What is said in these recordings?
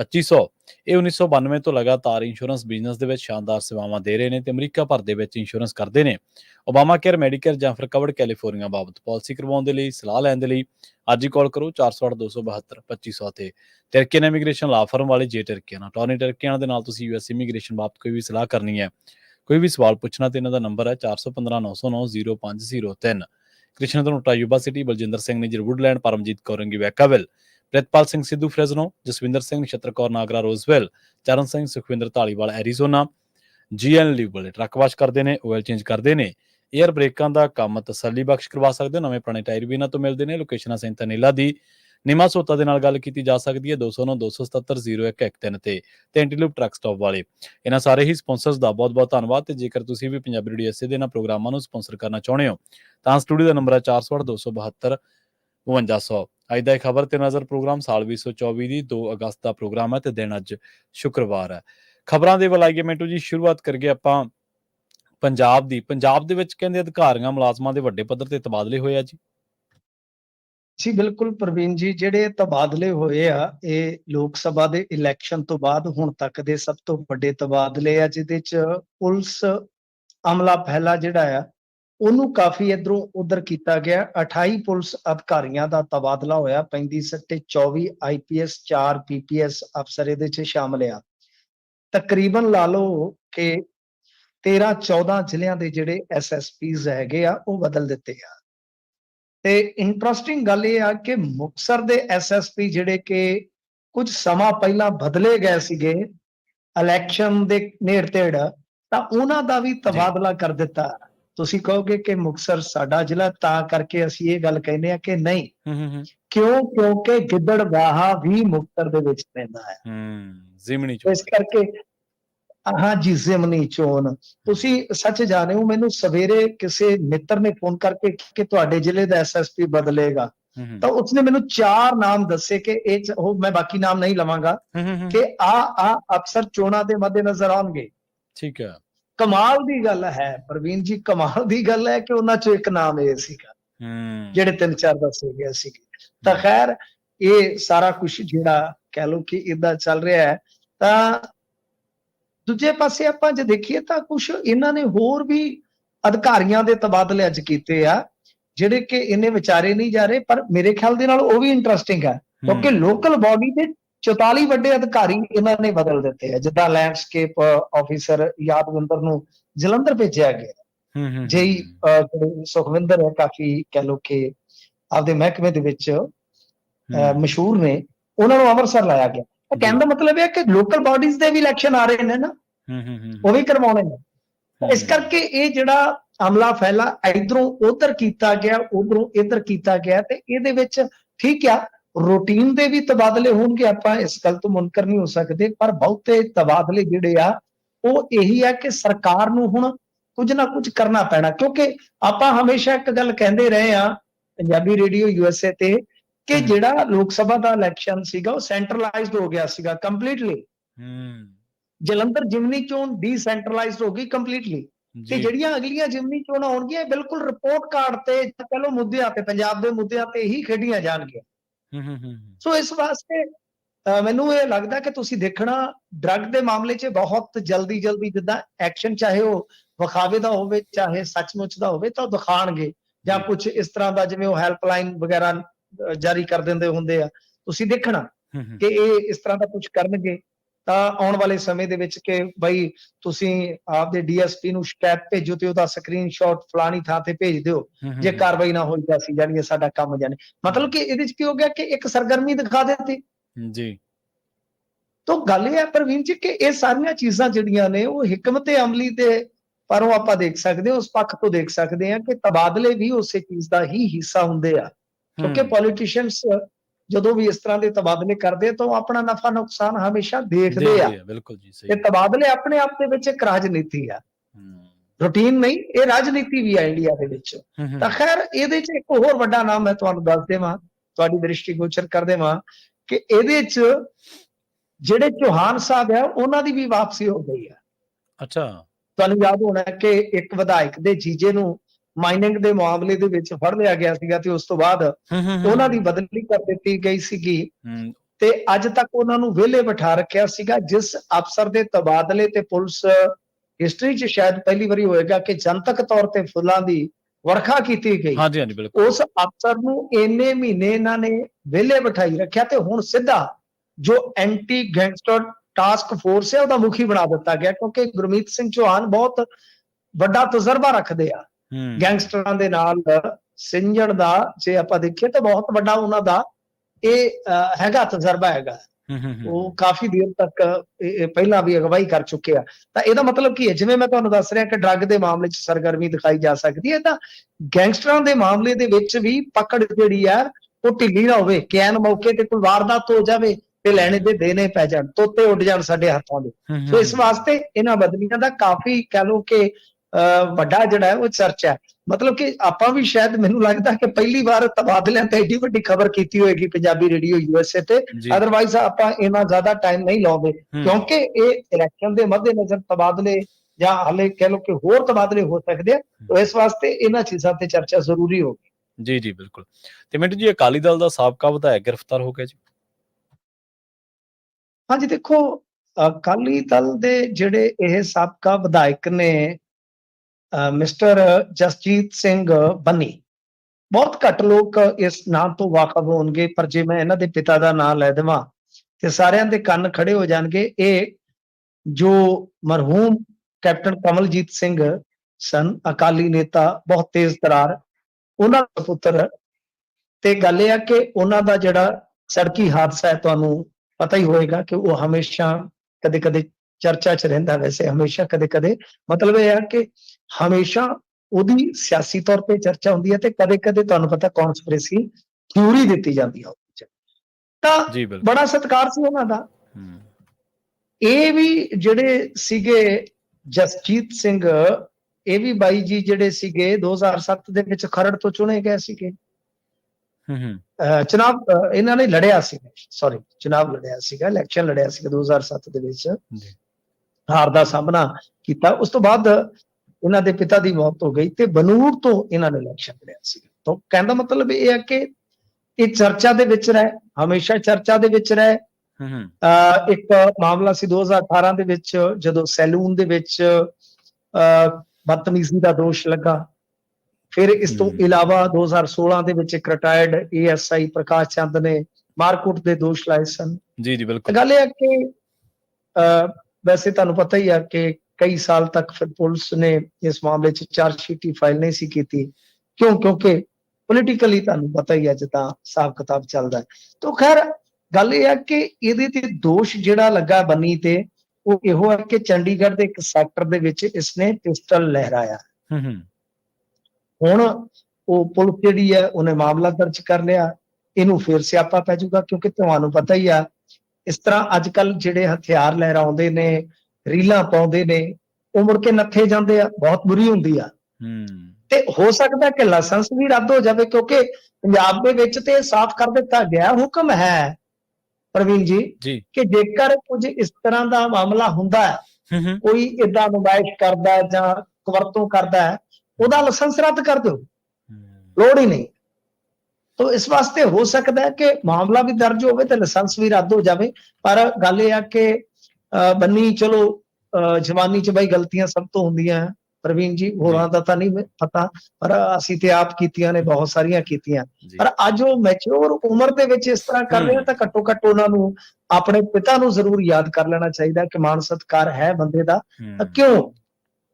2500 ਇਹ 1992 ਤੋਂ ਲਗਾਤਾਰ ਇੰਸ਼ੋਰੈਂਸ ਬਿਜ਼ਨਸ ਦੇ ਵਿੱਚ ਸ਼ਾਨਦਾਰ ਸੇਵਾਵਾਂ ਦੇ ਰਹੇ ਨੇ ਤੇ ਅਮਰੀਕਾ ਭਰ ਦੇ ਵਿੱਚ ਇੰਸ਼ੋਰੈਂਸ ਕਰਦੇ ਨੇ। ਓਬਾਮਾ ਕੇਅਰ ਮੈਡੀਕੇਅਰ ਜਾਂ ਫਿਰ ਕਵਰਡ ਕੈਲੀਫੋਰਨੀਆ ਬਾਬਤ ਪਾਲਿਸੀ ਕਰਵਾਉਣ ਦੇ ਲਈ, ਸਲਾਹ ਲੈਣ ਦੇ ਲਈ ਅੱਜ ਹੀ ਕਾਲ ਕਰੋ 408 272 2500 ਤੇ। ਟਰਕੀਅਨ ਇਮੀਗ੍ਰੇਸ਼ਨ ਲਾ ਫਰਮ ਵਾਲੇ ਜੇ ਟਰਕੀਅਨ ਅਟਾਰਨੀ ਟਰਕੀਅਨ ਦੇ ਨਾਲ ਤੁਸੀਂ ਯੂਐਸ ਇਮੀਗ੍ਰੇਸ਼ਨ ਬਾਬਤ ਕੋਈ ਵੀ ਸਲਾਹ ਕਰਨੀ ਹੈ, ਕੋਈ ਵੀ ਸਵਾਲ ਪੁੱਛਣਾ ਤੇ ਇਹਨਾਂ ਦਾ ਨੰਬਰ ਹੈ 415909 0503 ਕ੍ਰਿਸ਼ਨ ਧਨੋਟਾ, ਯੂਬਾ ਸਿਟੀ, ਬਲਜਿੰਦਰ ਸਿੰਘ ਨੇ ਜਰਵੁੱਡਲੈਂਡ Paramjit ਕੌਰੰਗੀ Vacaville Pritpal Singh Sidhu Fresno, Jaswinder Singh, Nachhattar Kaur Nagra Roswell, Charan Singh, Sukhwinder Dhaliwal Arizona, GN level truck wash ਕਰਦੇ ਨੇ ਆਇਲ ਚੇਂਜ ਕਰਦੇ ਨੇ। 에ਅਰ ਬ੍ਰੇਕਾਂ ਦਾ ਕੰਮ ਤਸੱਲੀ ਬਖਸ਼ ਕਰਵਾ ਸਕਦੇ ਹੋ। ਨਵੇਂ ਪੁਰਾਣੇ ਟਾਇਰ ਵੀ ਇਹਨਾਂ ਤੋਂ ਮਿਲਦੇ ਨੇ। ਲੋਕੇਸ਼ਨਾਂ ਸੈਂਟਰ ਨੀਲਾ ਦੀ ਨਿਮਾ ਸੋਤਾ ਦੇ ਨਾਲ ਗੱਲ ਕੀਤੀ ਜਾ ਸਕਦੀ ਹੈ। 209 277 0113 ਤੇ ਤੇ ਐਂਟੀਲੂਪ ਟਰੱਕ ਸਟਾਪ ਵਾਲੇ। ਇਹਨਾਂ ਸਾਰੇ ਹੀ ਸਪਾਂਸਰਸ ਦਾ ਬਹੁਤ-ਬਹੁਤ ਧੰਨਵਾਦ ਤੇ ਜੇਕਰ ਤੁਸੀਂ ਵੀ ਪੰਜਾਬੀ ਰੇਡੀਓ ਐਸੇ ਦੇ ਇਹਨਾਂ ਪ੍ਰੋਗਰਾਮਾਂ ਨੂੰ ਸਪਾਂਸਰ ਕਰਨਾ ਚਾਹੁੰਦੇ ਹੋ, ਤਾਂ ਸਟੂਡੀਓ ਦਾ ਨੰਬਰ ਹੈ 408 272 5200 ਅੱਜ ਦਾ ਇਹ ਖਬਰ ਤੇ ਨਜ਼ਰ ਪ੍ਰੋਗਰਾਮ ਸਾਲ 2024 ਦੀ 2 ਅਗਸਤ ਦਾ ਪ੍ਰੋਗਰਾਮ ਹੈ ਤੇ ਦਿਨ ਅੱਜ ਸ਼ੁੱਕਰਵਾਰ ਹੈ। ਖਬਰਾਂ ਦੇ ਵੱਲ ਮਿੰਟੂ ਜੀ, ਸ਼ੁਰੂਆਤ ਕਰੀਏ ਆਪਾਂ ਪੰਜਾਬ ਦੀ। ਪੰਜਾਬ ਦੇ ਵਿੱਚ ਕਹਿੰਦੇ ਅਧਿਕਾਰੀਆਂ ਮੁਲਾਜ਼ਮਾਂ ਦੇ ਵੱਡੇ ਪੱਧਰ ਤੇ ਤਬਾਦਲੇ ਹੋਏ ਆ ਜੀ। ਜੀ, ਬਿਲਕੁਲ ਪ੍ਰਵੀਨ ਜੀ, ਜਿਹੜੇ ਤਬਾਦਲੇ ਹੋਏ ਆ, ਇਹ ਲੋਕ ਸਭਾ ਦੇ ਇਲੈਕਸ਼ਨ ਤੋਂ ਬਾਅਦ ਹੁਣ ਤੱਕ ਦੇ ਸਭ ਤੋਂ ਵੱਡੇ ਤਬਾਦਲੇ ਆ, ਜਿਹਦੇ ਚ ਪੁਲਿਸ ਅਮਲਾ ਪਹਿਲਾ ਜਿਹੜਾ ਆ ਉਹਨੂੰ ਕਾਫੀ ਇਧਰੋਂ ਉਧਰ ਕੀਤਾ ਗਿਆ। 28 ਪੁਲਿਸ ਅਧਿਕਾਰੀਆਂ ਦਾ ਤਬਾਦਲਾ ਹੋਇਆ। 35 ਸੱਟੇ 24 ਆਈਪੀਐਸ 4 ਪੀਪੀਐਸ ਅਫਸਰ ਇਹਦੇ ਚ ਸ਼ਾਮਲ ਆ। ਤਕਰੀਬਨ ਲਾ ਲਓ ਕਿ 13 14 ਜ਼ਿਲ੍ਹਿਆਂ ਦੇ ਜਿਹੜੇ ਐਸਐਸਪੀਜ਼ ਹੈਗੇ ਆ ਉਹ ਬਦਲ ਦਿੱਤੇ ਆ। ਤੇ ਇੰਟਰਸਟਿੰਗ ਗੱਲ ਇਹ ਆ ਕਿ ਮੁਕਸਰ ਦੇ ਐਸਐਸਪੀ ਜਿਹੜੇ ਕਿ ਕੁਝ ਸਮਾਂ ਪਹਿਲਾਂ ਬਦਲੇ ਗਏ ਸੀਗੇ ਇਲੈਕਸ਼ਨ ਦੇ ਨੇੜ ਤੇੜ ਤਾਂ ਉਹਨਾਂ ਦਾ ਵੀ ਤਬਾਦਲਾ ਕਰ ਦਿੱਤਾ। ਤੁਸੀਂ ਕਹੋਗੇ ਕਿ ਮੁਕਸਰ ਸਾਡਾ ਜ਼ਿਲ੍ਹਾ ਤਾਂ ਕਰਕੇ ਅਸੀਂ ਇਹ ਗੱਲ ਕਹਿੰਦੇ ਆ ਕਿ ਨਹੀਂ। ਹੂੰ ਹੂੰ ਹੂੰ। ਕਿਉਂ? ਕਿਉਂਕਿ ਗਿੱਦੜਵਾਹਾ ਵੀ ਮੁਕਸਰ ਦੇ ਵਿੱਚ ਪੈਂਦਾ ਹੈ। ਹੂੰ ਜ਼ਿਮਣੀ ਤੋ ਇਸ ਕਰਕੇ ਹਾਂ ਜੀ ਜ਼ਿਮਨੀ ਚੋਣ। ਤੁਸੀਂ ਸੱਚ ਜਾਣੇ ਹੋ ਮੈਨੂੰ ਸਵੇਰੇ ਕਿਸੇ ਮਿੱਤਰ ਨੇ ਫੋਨ ਕਰਕੇ ਕਿ ਤੁਹਾਡੇ ਜ਼ਿਲ੍ਹੇ ਦਾ ਐਸਐਸਪੀ ਬਦਲੇਗਾ। ਤਾਂ ਉਸਨੇ ਮੈਨੂੰ ਚਾਰ ਨਾਮ ਦੱਸੇ ਕਿ ਇਹ ਉਹ ਮੈਂ ਬਾਕੀ ਨਾਮ ਨਹੀਂ ਲਵਾਂਗਾ ਕਿ ਆ ਆ ਅਫਸਰ ਚੋਣਾਂ ਦੇ ਮੱਦੇਨਜ਼ਰ ਆਉਣਗੇ। ਠੀਕ ਹੈ। ਕਮਾਲ ਦੀ ਗੱਲ ਹੈ ਪ੍ਰਵੀਨ ਜੀ ਕਮਾਲ ਦੀ ਗੱਲ ਹੈ ਕਿ ਉਹਨਾਂ ਚੋਂ ਇੱਕ ਨਾਮ ਇਹ ਸੀਗਾ ਜਿਹੜੇ ਤਿੰਨ ਚਾਰ ਦੱਸੇ ਗਏ ਸੀਗੇ। ਤਾਂ ਖੈਰ ਇਹ ਸਾਰਾ ਕੁਝ ਜਿਹੜਾ ਕਹਿ ਲਓ ਕਿ ਇਦਾਂ ਚੱਲ ਰਿਹਾ ਹੈ ਤਾਂ ਦੂਜੇ ਪਾਸੇ ਆਪਾਂ ਜੇ ਦੇਖੀਏ ਤਾਂ ਕੁਝ ਇਹਨਾਂ ਨੇ ਹੋਰ ਵੀ ਅਧਿਕਾਰੀਆਂ ਦੇ ਤਬਾਦਲੇ ਅੱਜ ਕੀਤੇ ਆ ਜਿਹੜੇ ਕਿ ਇਹਨੇ ਵਿਚਾਰੇ ਨਹੀਂ ਜਾ ਰਹੇ ਪਰ ਮੇਰੇ ਖਿਆਲ ਦੇ ਨਾਲ ਉਹ ਵੀ ਇੰਟਰਸਟਿੰਗ ਹੈ ਕਿਉਂਕਿ ਲੋਕਲ ਬਾਡੀ ਦੇ 44 ਵੱਡੇ ਅਧਿਕਾਰੀ ਇਹਨਾਂ ਨੇ ਬਦਲ ਦਿੱਤੇ ਆ ਜਿੱਦਾਂ ਲੈਂਡਸਕੇਪ ਆਫੀਸਰ ਯਾਦਵਿੰਦਰ ਨੂੰ ਜਲੰਧਰ ਭੇਜਿਆ ਗਿਆ। ਹੂੰ ਹੂੰ ਜੇਈ ਸੁਖਵਿੰਦਰ ਹੈ ਕਾਫੀ ਕਹਿ ਲੋ ਕਿ ਆਪਦੇ ਮਹਿਕਮੇ ਦੇ ਵਿੱਚ ਮਸ਼ਹੂਰ ਨੇ ਉਹਨਾਂ ਨੂੰ ਅੰਮ੍ਰਿਤਸਰ ਲਾਇਆ ਗਿਆ। ਕਹਿਣ ਦਾ ਮਤਲਬ ਇਹ ਹੈ ਕਿ ਲੋਕਲ ਬਾਡੀਜ਼ ਦੇ ਵੀ ਇਲੈਕਸ਼ਨ ਆ ਰਹੇ ਨੇ ਨਾ ਹੂੰ ਹੂੰ ਉਹ ਵੀ ਕਰਵਾਉਣੇ ਨੇ। ਇਸ ਕਰਕੇ ਇਹ ਜਿਹੜਾ ਅਮਲਾ ਫੈਲਾ ਇਧਰੋਂ ਉਧਰ ਕੀਤਾ ਗਿਆ ਉਧਰੋਂ ਇੱਧਰ ਕੀਤਾ ਗਿਆ ਤੇ ਇਹਦੇ ਵਿੱਚ ਠੀਕ ਆ ਰੂਟੀਨ ਦੇ ਵੀ ਤਬਾਦਲੇ ਹੋਣਗੇ ਆਪਾਂ ਇਸ ਗੱਲ ਤੋਂ ਮੁਨਕਰ ਨਹੀਂ ਹੋ ਸਕਦੇ ਪਰ ਬਹੁਤੇ ਤਬਾਦਲੇ ਜਿਹੜੇ ਆ ਉਹ ਇਹੀ ਆ ਕਿ ਸਰਕਾਰ ਨੂੰ ਹੁਣ ਕੁਝ ਨਾ ਕੁਝ ਕਰਨਾ ਪੈਣਾ ਕਿਉਂਕਿ ਆਪਾਂ ਹਮੇਸ਼ਾ ਇੱਕ ਗੱਲ ਕਹਿੰਦੇ ਰਹੇ ਆ ਪੰਜਾਬੀ ਰੇਡੀਓ ਯੂਐਸਏ ਤੇ ਕਿ। ਜਿਹੜਾ ਲੋਕ ਸਭਾ ਦਾ ਇਲੈਕਸ਼ਨ ਸੀਗਾ ਉਹ ਸੈਂਟਰਲਾਈਜ਼ਡ ਹੋ ਗਿਆ ਸੀਗਾ ਕੰਪਲੀਟਲੀ ਹੂੰ। ਜਲੰਧਰ ਜਿਮਨੀ ਚੋਣ ਡੀਸੈਂਟਰਲਾਈਜ਼ਡ ਹੋ ਗਈ ਕੰਪਲੀਟਲੀ ਤੇ ਜਿਹੜੀਆਂ ਅਗਲੀਆਂ ਜਿਮਨੀ ਚੋਣਾਂ ਆਉਣਗੀਆਂ ਬਿਲਕੁਲ ਰਿਪੋਰਟ ਕਾਰਡ ਤੇ ਕਹ ਲਓ ਮੁੱਦਿਆਂ ਤੇ ਪੰਜਾਬ ਦੇ ਮੁੱਦਿਆਂ ਤੇ ਹੀ ਖੇਡੀਆਂ ਜਾਣਗੀਆਂ। ਹੂੰ ਹੂੰ ਹੂੰ ਸੋ ਇਸ ਵਾਸਤੇ ਮੈਨੂੰ ਇਹ ਲੱਗਦਾ ਕਿ ਤੁਸੀਂ ਦੇਖਣਾ ਡਰੱਗ ਦੇ ਮਾਮਲੇ 'ਚ ਬਹੁਤ ਜਲਦੀ ਜਲਦੀ ਜਿੱਦਾਂ ਐਕਸ਼ਨ ਚਾਹੇ ਉਹ ਵਿਖਾਵੇ ਦਾ ਹੋਵੇ ਚਾਹੇ ਸੱਚਮੁੱਚ ਦਾ ਹੋਵੇ ਤਾਂ ਦਿਖਾਣਗੇ। ਜਾਂ। ਕੁਝ ਇਸ ਤਰ੍ਹਾਂ ਦਾ ਜਿਵੇਂ ਉਹ ਹੈਲਪਲਾਈਨ ਵਗੈਰਾ ਜਾਰੀ ਕਰ ਦਿੰਦੇ ਹੁੰਦੇ ਆ। ਤੁਸੀਂ ਦੇਖਣਾ ਕਿ ਇਹ ਇਸ ਤਰ੍ਹਾਂ ਦਾ ਕੁਝ ਕਰਨਗੇ। ਤਾਂ ਆਉਣ ਵਾਲੇ ਸਮੇਂ ਦੇ ਵਿੱਚ ਕਿ ਬਈ ਤੁਸੀਂ ਆਪਦੇ ਡੀਐਸਪੀ ਨੂੰ ਸ਼ਿਕਾਇਤ ਭੇਜੋ ਤੇ ਉਹਦਾ ਸਕਰੀਨਸ਼ਾਟ ਫਲਾਣੀ ਥਾਂ ਤੇ ਭੇਜ ਦਿਓ ਜੇ। ਕਾਰਵਾਈ ਨਾ ਹੋਈ ਤਾਂ ਅਸੀਂ ਜਾਣੀਏ ਸਾਡਾ ਕੰਮ ਜਾਣੇ ਮਤਲਬ ਕਿ ਇਹਦੇ ਚ ਕੀ ਹੋ ਗਿਆ ਕਿ ਇੱਕ ਸਰਗਰਮੀ ਦਿਖਾ ਦਿੱਤੀ ਜੀ ਤਾਂ ਗੱਲ ਇਹ ਹੈ ਪ੍ਰਵੀਨ ਜੀ ਕਿ ਇਹ ਸਾਰੀਆਂ ਚੀਜ਼ਾਂ ਜਿਹੜੀਆਂ ਨੇ ਉਹ ਹਕਮਤ ਅਮਲੀ ਦੇ ਪਰੋਂ ਆਪਾਂ ਦੇਖ ਸਕਦੇ ਹਾਂ ਉਸ ਪੱਖ ਤੋਂ ਦੇਖ ਸਕਦੇ ਹਾਂ ਕਿ ਤਬਾਦਲੇ ਵੀ ਉਸੇ ਚੀਜ਼ ਦਾ ਹੀ ਹਿੱਸਾ ਹੁੰਦੇ ਆ ਕਿਉਂਕਿ। ਪੋਲੀਟੀਸ਼ੀਅਨਸ ਜਦੋਂ ਵੀ ਇਸ ਤਰ੍ਹਾਂ ਦੇ ਤਬਾਦਲੇ ਕਰਦੇ ਆ ਤਾਂ ਉਹ ਆਪਣਾ ਨਫਾ ਨੁਕਸਾਨ ਹਮੇਸ਼ਾ ਦੇਖਦੇ ਆ। ਬਿਲਕੁਲ ਜੀ ਸਹੀ ਇਹ ਤਬਾਦਲੇ ਆਪਣੇ ਆਪ ਦੇ ਵਿੱਚ ਇੱਕ ਰਾਜਨੀਤੀ ਆ। ਰੂਟੀਨ ਨਹੀਂ ਇਹ ਰਾਜਨੀਤੀ ਵੀ ਆ ਇੰਡੀਆ ਦੇ ਵਿੱਚ। ਤਾਂ ਖੈਰ ਇਹਦੇ 'ਚ ਇੱਕ ਹੋਰ ਵੱਡਾ ਨਾਮ ਮੈਂ ਤੁਹਾਨੂੰ ਦੱਸ ਦੇਵਾਂ ਤੁਹਾਡੀ ਦ੍ਰਿਸ਼ਟੀ ਗੋਚਰ ਕਰ ਦੇਵਾਂ ਕਿ ਇਹਦੇ 'ਚ ਜਿਹੜੇ ਚੌਹਾਨ ਸਾਹਿਬ ਆ ਉਹਨਾਂ ਦੀ ਵੀ ਵਾਪਸੀ ਹੋ ਗਈ ਆ। ਅੱਛਾ। ਤੁਹਾਨੂੰ ਯਾਦ ਹੋਣਾ ਕਿ ਇੱਕ ਵਿਧਾਇਕ ਦੇ ਜੀਜੇ ਨੂੰ ਮਾਈਨਿੰਗ ਦੇ ਮਾਮਲੇ ਦੇ ਵਿੱਚ ਫੜ ਲਿਆ ਗਿਆ ਸੀਗਾ ਤੇ ਉਸ ਤੋਂ ਬਾਅਦ ਉਹਨਾਂ ਦੀ ਬਦਲੀ ਕਰ ਦਿੱਤੀ ਗਈ ਸੀਗੀ। ਤੇ ਅੱਜ ਤੱਕ ਉਹਨਾਂ ਨੂੰ ਵਿਹਲੇ ਬਿਠਾ ਰੱਖਿਆ ਸੀਗਾ ਜਿਸ ਅਫਸਰ ਦੇ ਤਬਾਦਲੇ ਤੇ ਪੁਲਿਸ ਹਿਸਟਰੀ 'ਚ ਸ਼ਾਇਦ ਪਹਿਲੀ ਵਾਰੀ ਹੋਏਗਾ ਕਿ ਜਨਤਕ ਤੌਰ ਤੇ ਫੁੱਲਾਂ ਦੀ ਵਰਖਾ ਕੀਤੀ ਗਈ। ਹਾਂਜੀ ਹਾਂਜੀ ਬਿਲਕੁਲ। ਉਸ ਅਫਸਰ ਨੂੰ ਇੰਨੇ ਮਹੀਨੇ ਇਹਨਾਂ ਨੇ ਵਿਹਲੇ ਬਿਠਾਈ ਰੱਖਿਆ ਤੇ ਹੁਣ ਸਿੱਧਾ ਜੋ ਐਂਟੀ ਗੈਂਗਸਟਰ ਟਾਸਕ ਫੋਰਸ ਹੈ ਉਹਦਾ ਮੁਖੀ ਬਣਾ ਦਿੱਤਾ ਗਿਆ ਕਿਉਂਕਿ ਗੁਰਮੀਤ ਸਿੰਘ ਚੌਹਾਨ ਬਹੁਤ ਵੱਡਾ ਤਜਰਬਾ ਰੱਖਦੇ ਆ। ਗੈਂਗਸਟਰਾਂ ਦੇ ਨਾਲ ਸਿੰਜਣ ਦਾ ਜੇ ਆਪਾਂ ਦੇਖੀਏ ਤਾਂ ਬਹੁਤ ਵੱਡਾ ਉਹਨਾਂ ਦਾ ਇਹ ਹੈਗਾ ਤਜਰਬਾ ਹੈਗਾ। ਉਹ ਕਾਫੀ ਦੇਰ ਤੱਕ ਪਹਿਲਾਂ ਵੀ ਅਗਵਾਈ ਕਰ ਚੁੱਕੇ ਆ। ਤਾਂ ਇਹਦਾ ਮਤਲਬ ਕੀ ਹੈ? ਜਿਵੇਂ ਮੈਂ ਤੁਹਾਨੂੰ ਦੱਸ ਰਿਹਾ ਕਿ ਡਰੱਗ ਦੇ ਮਾਮਲੇ 'ਚ ਸਰਗਰਮੀ ਦਿਖਾਈ ਜਾ ਸਕਦੀ ਹੈ ਤਾਂ ਗੈਂਗਸਟਰਾਂ ਦੇ ਮਾਮਲੇ ਦੇ ਵਿੱਚ ਵੀ ਪਕੜ ਜਿਹੜੀ ਆ ਉਹ ਢਿੱਲੀ ਨਾ ਹੋਵੇ। ਕਿਆਨ ਮੌਕੇ ਤੇ ਕੋਈ ਵਾਰਦਾਤ ਹੋ ਜਾਵੇ ਤੇ ਲੈਣੇ ਦੇ ਦੇਣੇ ਪੈ ਜਾਣ ਤੋਤੇ ਉੱਡ ਜਾਣ ਸਾਡੇ ਹੱਥਾਂ ਦੇ। ਸੋ ਇਸ ਵਾਸਤੇ ਇਹਨਾਂ ਬਦਲੀਆਂ ਦਾ ਕਾਫੀ ਕਹਿ ਲਓ ਕਿ ਵੱਡਾ ਜਿਹੜਾ ਉਹ ਚਰਚਾ ਹੈ। ਮਤਲਬ ਕਿ ਆਪਾਂ ਵੀ ਸ਼ਾਇਦ ਮੈਨੂੰ ਲੱਗਦਾ ਕਿ ਪਹਿਲੀ ਵਾਰ ਤਬਾਦਲਿਆਂ ਤੇ ਏਡੀ ਵੱਡੀ ਖਬਰ ਕੀਤੀ ਹੋਏਗੀ ਪੰਜਾਬੀ ਰੇਡੀਓ ਯੂਐਸਏ ਤੇ। ਅਦਰਵਾਈਜ਼ ਆਪਾਂ ਇਹਨਾਂ ਜ਼ਿਆਦਾ ਟਾਈਮ ਨਹੀਂ ਲਾਉਂਦੇ। ਕਿਉਂਕਿ ਇਹ ਇਲੈਕਸ਼ਨ ਦੇ ਮੱਦੇਨਜ਼ਰ ਤਬਾਦਲੇ ਜਾਂ ਹਾਲੇ ਕਹਿ ਲਓ ਕਿ ਹੋਰ ਤਬਾਦਲੇ ਹੋ ਸਕਦੇ ਆ ਤਾਂ ਇਸ ਵਾਸਤੇ ਇਹਨਾਂ ਚੀਜ਼ਾਂ ਤੇ ਚਰਚਾ ਜ਼ਰੂਰੀ ਹੋ ਜੀ ਜੀ ਬਿਲਕੁਲ। ਤੇ ਮਿੰਟੂ ਜੀ ਅਕਾਲੀ ਦਲ ਦਾ ਸਾਬਕਾ ਵਿਧਾਇਕ ਗ੍ਰਿਫਤਾਰ ਹੋ ਗਿਆ ਜੀ। ਹਾਂਜੀ ਦੇਖੋ ਅਕਾਲੀ ਦਲ ਦੇ ਜਿਹੜੇ ਇਹ ਸਾਬਕਾ ਵਿਧਾਇਕ ਨੇ ਮਿਸਟਰ ਜਸਜੀਤ ਸਿੰਘ ਬੰਨੀ। ਬਹੁਤ ਘੱਟ ਲੋਕ ਇਸ ਨਾਮ ਤੋਂ ਵਾਕਫ ਹੋਣਗੇ, ਪਰ ਜੇ ਮੈਂ ਇਹਨਾਂ ਦੇ ਪਿਤਾ ਦਾ ਨਾਮ ਲੈ ਦੇਵਾਂ, ਤੇ ਸਾਰਿਆਂ ਦੇ ਕੰਨ ਖੜੇ ਹੋ ਜਾਣਗੇ, ਇਹ ਜੋ ਮਰਹੂਮ ਕੈਪਟਨ ਕਮਲਜੀਤ ਸਿੰਘ ਸਨ, ਅਕਾਲੀ ਨੇਤਾ, ਬਹੁਤ ਤੇਜ਼ ਤਰਾਰ, ਉਹਨਾਂ ਦਾ ਪੁੱਤਰ। ਤੇ ਗੱਲ ਇਹ ਆ ਕਿ ਉਹਨਾਂ ਦਾ ਜਿਹੜਾ ਸੜਕੀ ਹਾਦਸਾ ਹੈ, ਤੁਹਾਨੂੰ ਪਤਾ ਹੀ ਹੋਏਗਾ ਕਿ ਉਹ ਹਮੇਸ਼ਾ ਕਦੇ-ਕਦੇ ਚਰਚਾ 'ਚ ਰਹਿੰਦਾ ਵੈਸੇ ਹਮੇਸ਼ਾ ਕਦੇ-ਕਦੇ ਮਤਲਬ ਇਹ ਹੈ ਕਿ ਹਮੇਸ਼ਾ ਉਹਦੀ ਸਿਆਸੀ ਤੌਰ ਤੇ ਚਰਚਾ ਹੁੰਦੀ ਹੈ ਤੇ ਕਦੇ-ਕਦੇ ਤੁਹਾਨੂੰ ਪਤਾ ਕੌਨਸਪੀਰੇਸੀ ਥਿਊਰੀ ਦਿੱਤੀ ਜਾਂਦੀ ਹੈ ਤਾਂ ਬੜਾ ਸਤਿਕਾਰ ਸੀ ਉਹਨਾਂ ਦਾ। ਇਹ ਵੀ ਜਿਹੜੇ ਸੀਗੇ ਜਸਜੀਤ ਸਿੰਘ ਇਹ ਵੀ ਬਾਈ ਜੀ ਜਿਹੜੇ ਸੀਗੇ 2007 ਦੇ ਵਿੱਚ ਖਰੜ ਤੋਂ ਚੁਣੇ ਗਏ ਸੀਗੇ। ਹੂੰ ਅਹ ਇਹਨਾਂ ਨੇ ਲੜਿਆ ਸੀ ਸੌਰੀ ਚੁਣਾਵ ਲੜਿਆ ਸੀਗਾ ਇਲੈਕਸ਼ਨ ਲੜਿਆ ਸੀਗਾ 2007 ਦੇ ਵਿੱਚ। ਹਾਰ ਦਾ ਸਾਹਮਣਾ ਕੀਤਾ। ਉਸ ਤੋਂ ਬਾਅਦ ਇਹਨਾਂ ਦੇ ਪਿਤਾ ਦੀ ਮੌਤ ਹੋ ਗਈ ਤੇ ਬਨੂੜ ਤੋਂ ਇਹਨਾਂ ਨੇ ਇਲੈਕਸ਼ਨ ਲੜਿਆ ਸੀ। ਤਾਂ ਕਹਿੰਦਾ ਮਤਲਬ ਇਹ ਹੈ ਕਿ ਇਹ ਚਰਚਾ ਦੇ ਵਿੱਚ ਰਹੇ ਹਮੇਸ਼ਾ ਚਰਚਾ ਦੇ ਵਿੱਚ ਰਹੇ। ਹੂੰ ਹੂੰ। ਅਹ ਇੱਕ ਮਾਮਲਾ ਸੀ 2018 ਦੇ ਵਿੱਚ ਜਦੋਂ ਸੈਲੂਨ ਦੇ ਵਿੱਚ ਬਦਤਮੀਜ਼ੀ ਦਾ ਦੋਸ਼ ਲੱਗਾ। ਫਿਰ ਇਸ ਤੋਂ ਹਮ। ਇਲਾਵਾ 2016 ਦੇ ਵਿੱਚ ਇੱਕ ਰਿਟਾਇਰਡ ਏਐਸਆਈ ਪ੍ਰਕਾਸ਼ ਚੰਦ ਨੇ ਮਾਰਕੁੱਟ ਦੇ ਦੋਸ਼ ਲਾਏ ਸਨ। ਜੀ ਜੀ ਬਿਲਕੁਲ। ਗੱਲ ਇਹ ਹੈ ਕਿ ਵੈਸੇ ਤੁਹਾਨੂੰ ਪਤਾ ਹੀ ਆ ਕਿ ਕਈ ਸਾਲ ਤੱਕ ਫਿਰ ਪੁਲਿਸ ਨੇ ਇਸ ਮਾਮਲੇ 'ਚ ਚਾਰਜ ਸ਼ੀਟ ਹੀ ਫਾਈਲ ਨਹੀਂ ਸੀ ਕੀਤੀ। ਕਿਉਂ? ਕਿਉਂਕਿ ਪੋਲੀਟੀਕਲੀ ਤੁਹਾਨੂੰ ਪਤਾ ਹੀ ਹੈ ਜਿੱਦਾਂ ਹਿਸਾਬ ਕਿਤਾਬ ਚੱਲਦਾ ਤਾਂ ਖੈਰ ਗੱਲ ਇਹ ਹੈ ਕਿ ਇਹਦੇ ਤੇ ਦੋਸ਼ ਜਿਹੜਾ ਲੱਗਾ ਬੰਨੀ ਤੇ ਉਹ ਇਹੋ ਹੈ ਕਿ ਚੰਡੀਗੜ੍ਹ ਦੇ ਇੱਕ ਸੈਕਟਰ ਦੇ ਵਿੱਚ ਇਸਨੇ ਪਿਸਟਲ ਲਹਿਰਾਇਆ। ਹੂੰ ਹੂੰ। ਹੁਣ ਉਹ ਪੁਲਿਸ ਜਿਹੜੀ ਹੈ ਉਹਨੇ ਮਾਮਲਾ ਦਰਜ ਕਰ ਲਿਆ। ਇਹਨੂੰ ਫਿਰ ਸਿਆਪਾ ਪੈ ਜਾਊਗਾ ਕਿਉਂਕਿ ਤੁਹਾਨੂੰ ਪਤਾ ਹੀ ਆ ਇਸ ਤਰ੍ਹਾਂ ਅੱਜ ਕੱਲ ਜਿਹੜੇ ਹਥਿਆਰ ਲਹਿਰਾਉਂਦੇ ਨੇ ਰੀਲਾਂ ਪਾਉਂਦੇ ਨੇ ਉਹ ਮੁੜ ਕੇ ਨੱਥੇ ਜਾਂਦੇ ਆ ਬਹੁਤ ਬੁਰੀ ਹੁੰਦੀ ਆ। ਹੂੰ। ਤੇ ਹੋ ਸਕਦਾ ਕਿ ਲਾਇਸੈਂਸ ਵੀ ਰੱਦ ਹੋ ਜਾਵੇ ਕਿਉਂਕਿ ਪੰਜਾਬ ਦੇ ਵਿੱਚ ਤੇ ਸਾਫ਼ ਕਰ ਦਿੱਤਾ ਗਿਆ ਹੁਕਮ ਹੈ ਪ੍ਰਵੀਨ ਜੀ ਕਿ ਜੇਕਰ ਕੁਝ ਇਸ ਤਰ੍ਹਾਂ ਦਾ ਮਾਮਲਾ ਹੁੰਦਾ ਹੈ ਕੋਈ ਇਦਾਂ ਨੁਮਾਇਸ਼ ਕਰਦਾ ਜਾਂ ਕਵਰਤੋਂ ਕਰਦਾ ਹੈ ਉਹਦਾ ਲਾਇਸੈਂਸ ਰੱਦ ਕਰ ਦਿਓ। ਲੋੜ ਹੀ ਨਹੀਂ। ਤੋ ਇਸ ਵਾਸਤੇ ਹੋ ਸਕਦਾ ਹੈ ਕਿ ਮਾਮਲਾ ਵੀ ਦਰਜ ਹੋਵੇ ਤੇ ਲਾਇਸੈਂਸ ਵੀ ਰੱਦ ਹੋ ਜਾਵੇ। ਪਰ ਗੱਲ ਇਹ ਆ ਕਿ ਬੰਨੀ ਚਲੋ ਜਵਾਨੀ ਚ ਬਈ ਗਲਤੀਆਂ ਸਭ ਤੋਂ ਹੁੰਦੀਆਂ। ਪ੍ਰਵੀਨ ਜੀ ਹੋਰਾਂ ਦਾ ਤਾਂ ਨਹੀਂ ਪਤਾ ਪਰ ਅਸੀਂ ਤੇ ਆਪ ਕੀਤੀਆਂ ਨੇ ਬਹੁਤ ਸਾਰੀਆਂ ਕੀਤੀਆਂ। ਪਰ ਅੱਜ ਉਹ ਮੈਚੁਰ ਉਮਰ ਦੇ ਵਿੱਚ ਇਸ ਤਰ੍ਹਾਂ ਕਰ ਰਹੇ ਆ ਤਾਂ ਘੱਟੋ ਘੱਟ ਉਹਨਾਂ ਨੂੰ ਆਪਣੇ ਪਿਤਾ ਨੂੰ ਜ਼ਰੂਰ ਯਾਦ ਕਰ ਲੈਣਾ ਚਾਹੀਦਾ ਕਿ ਮਾਨ ਸਤਕਾਰ ਹੈ ਬੰਦੇ ਦਾ। ਕਿਉਂ?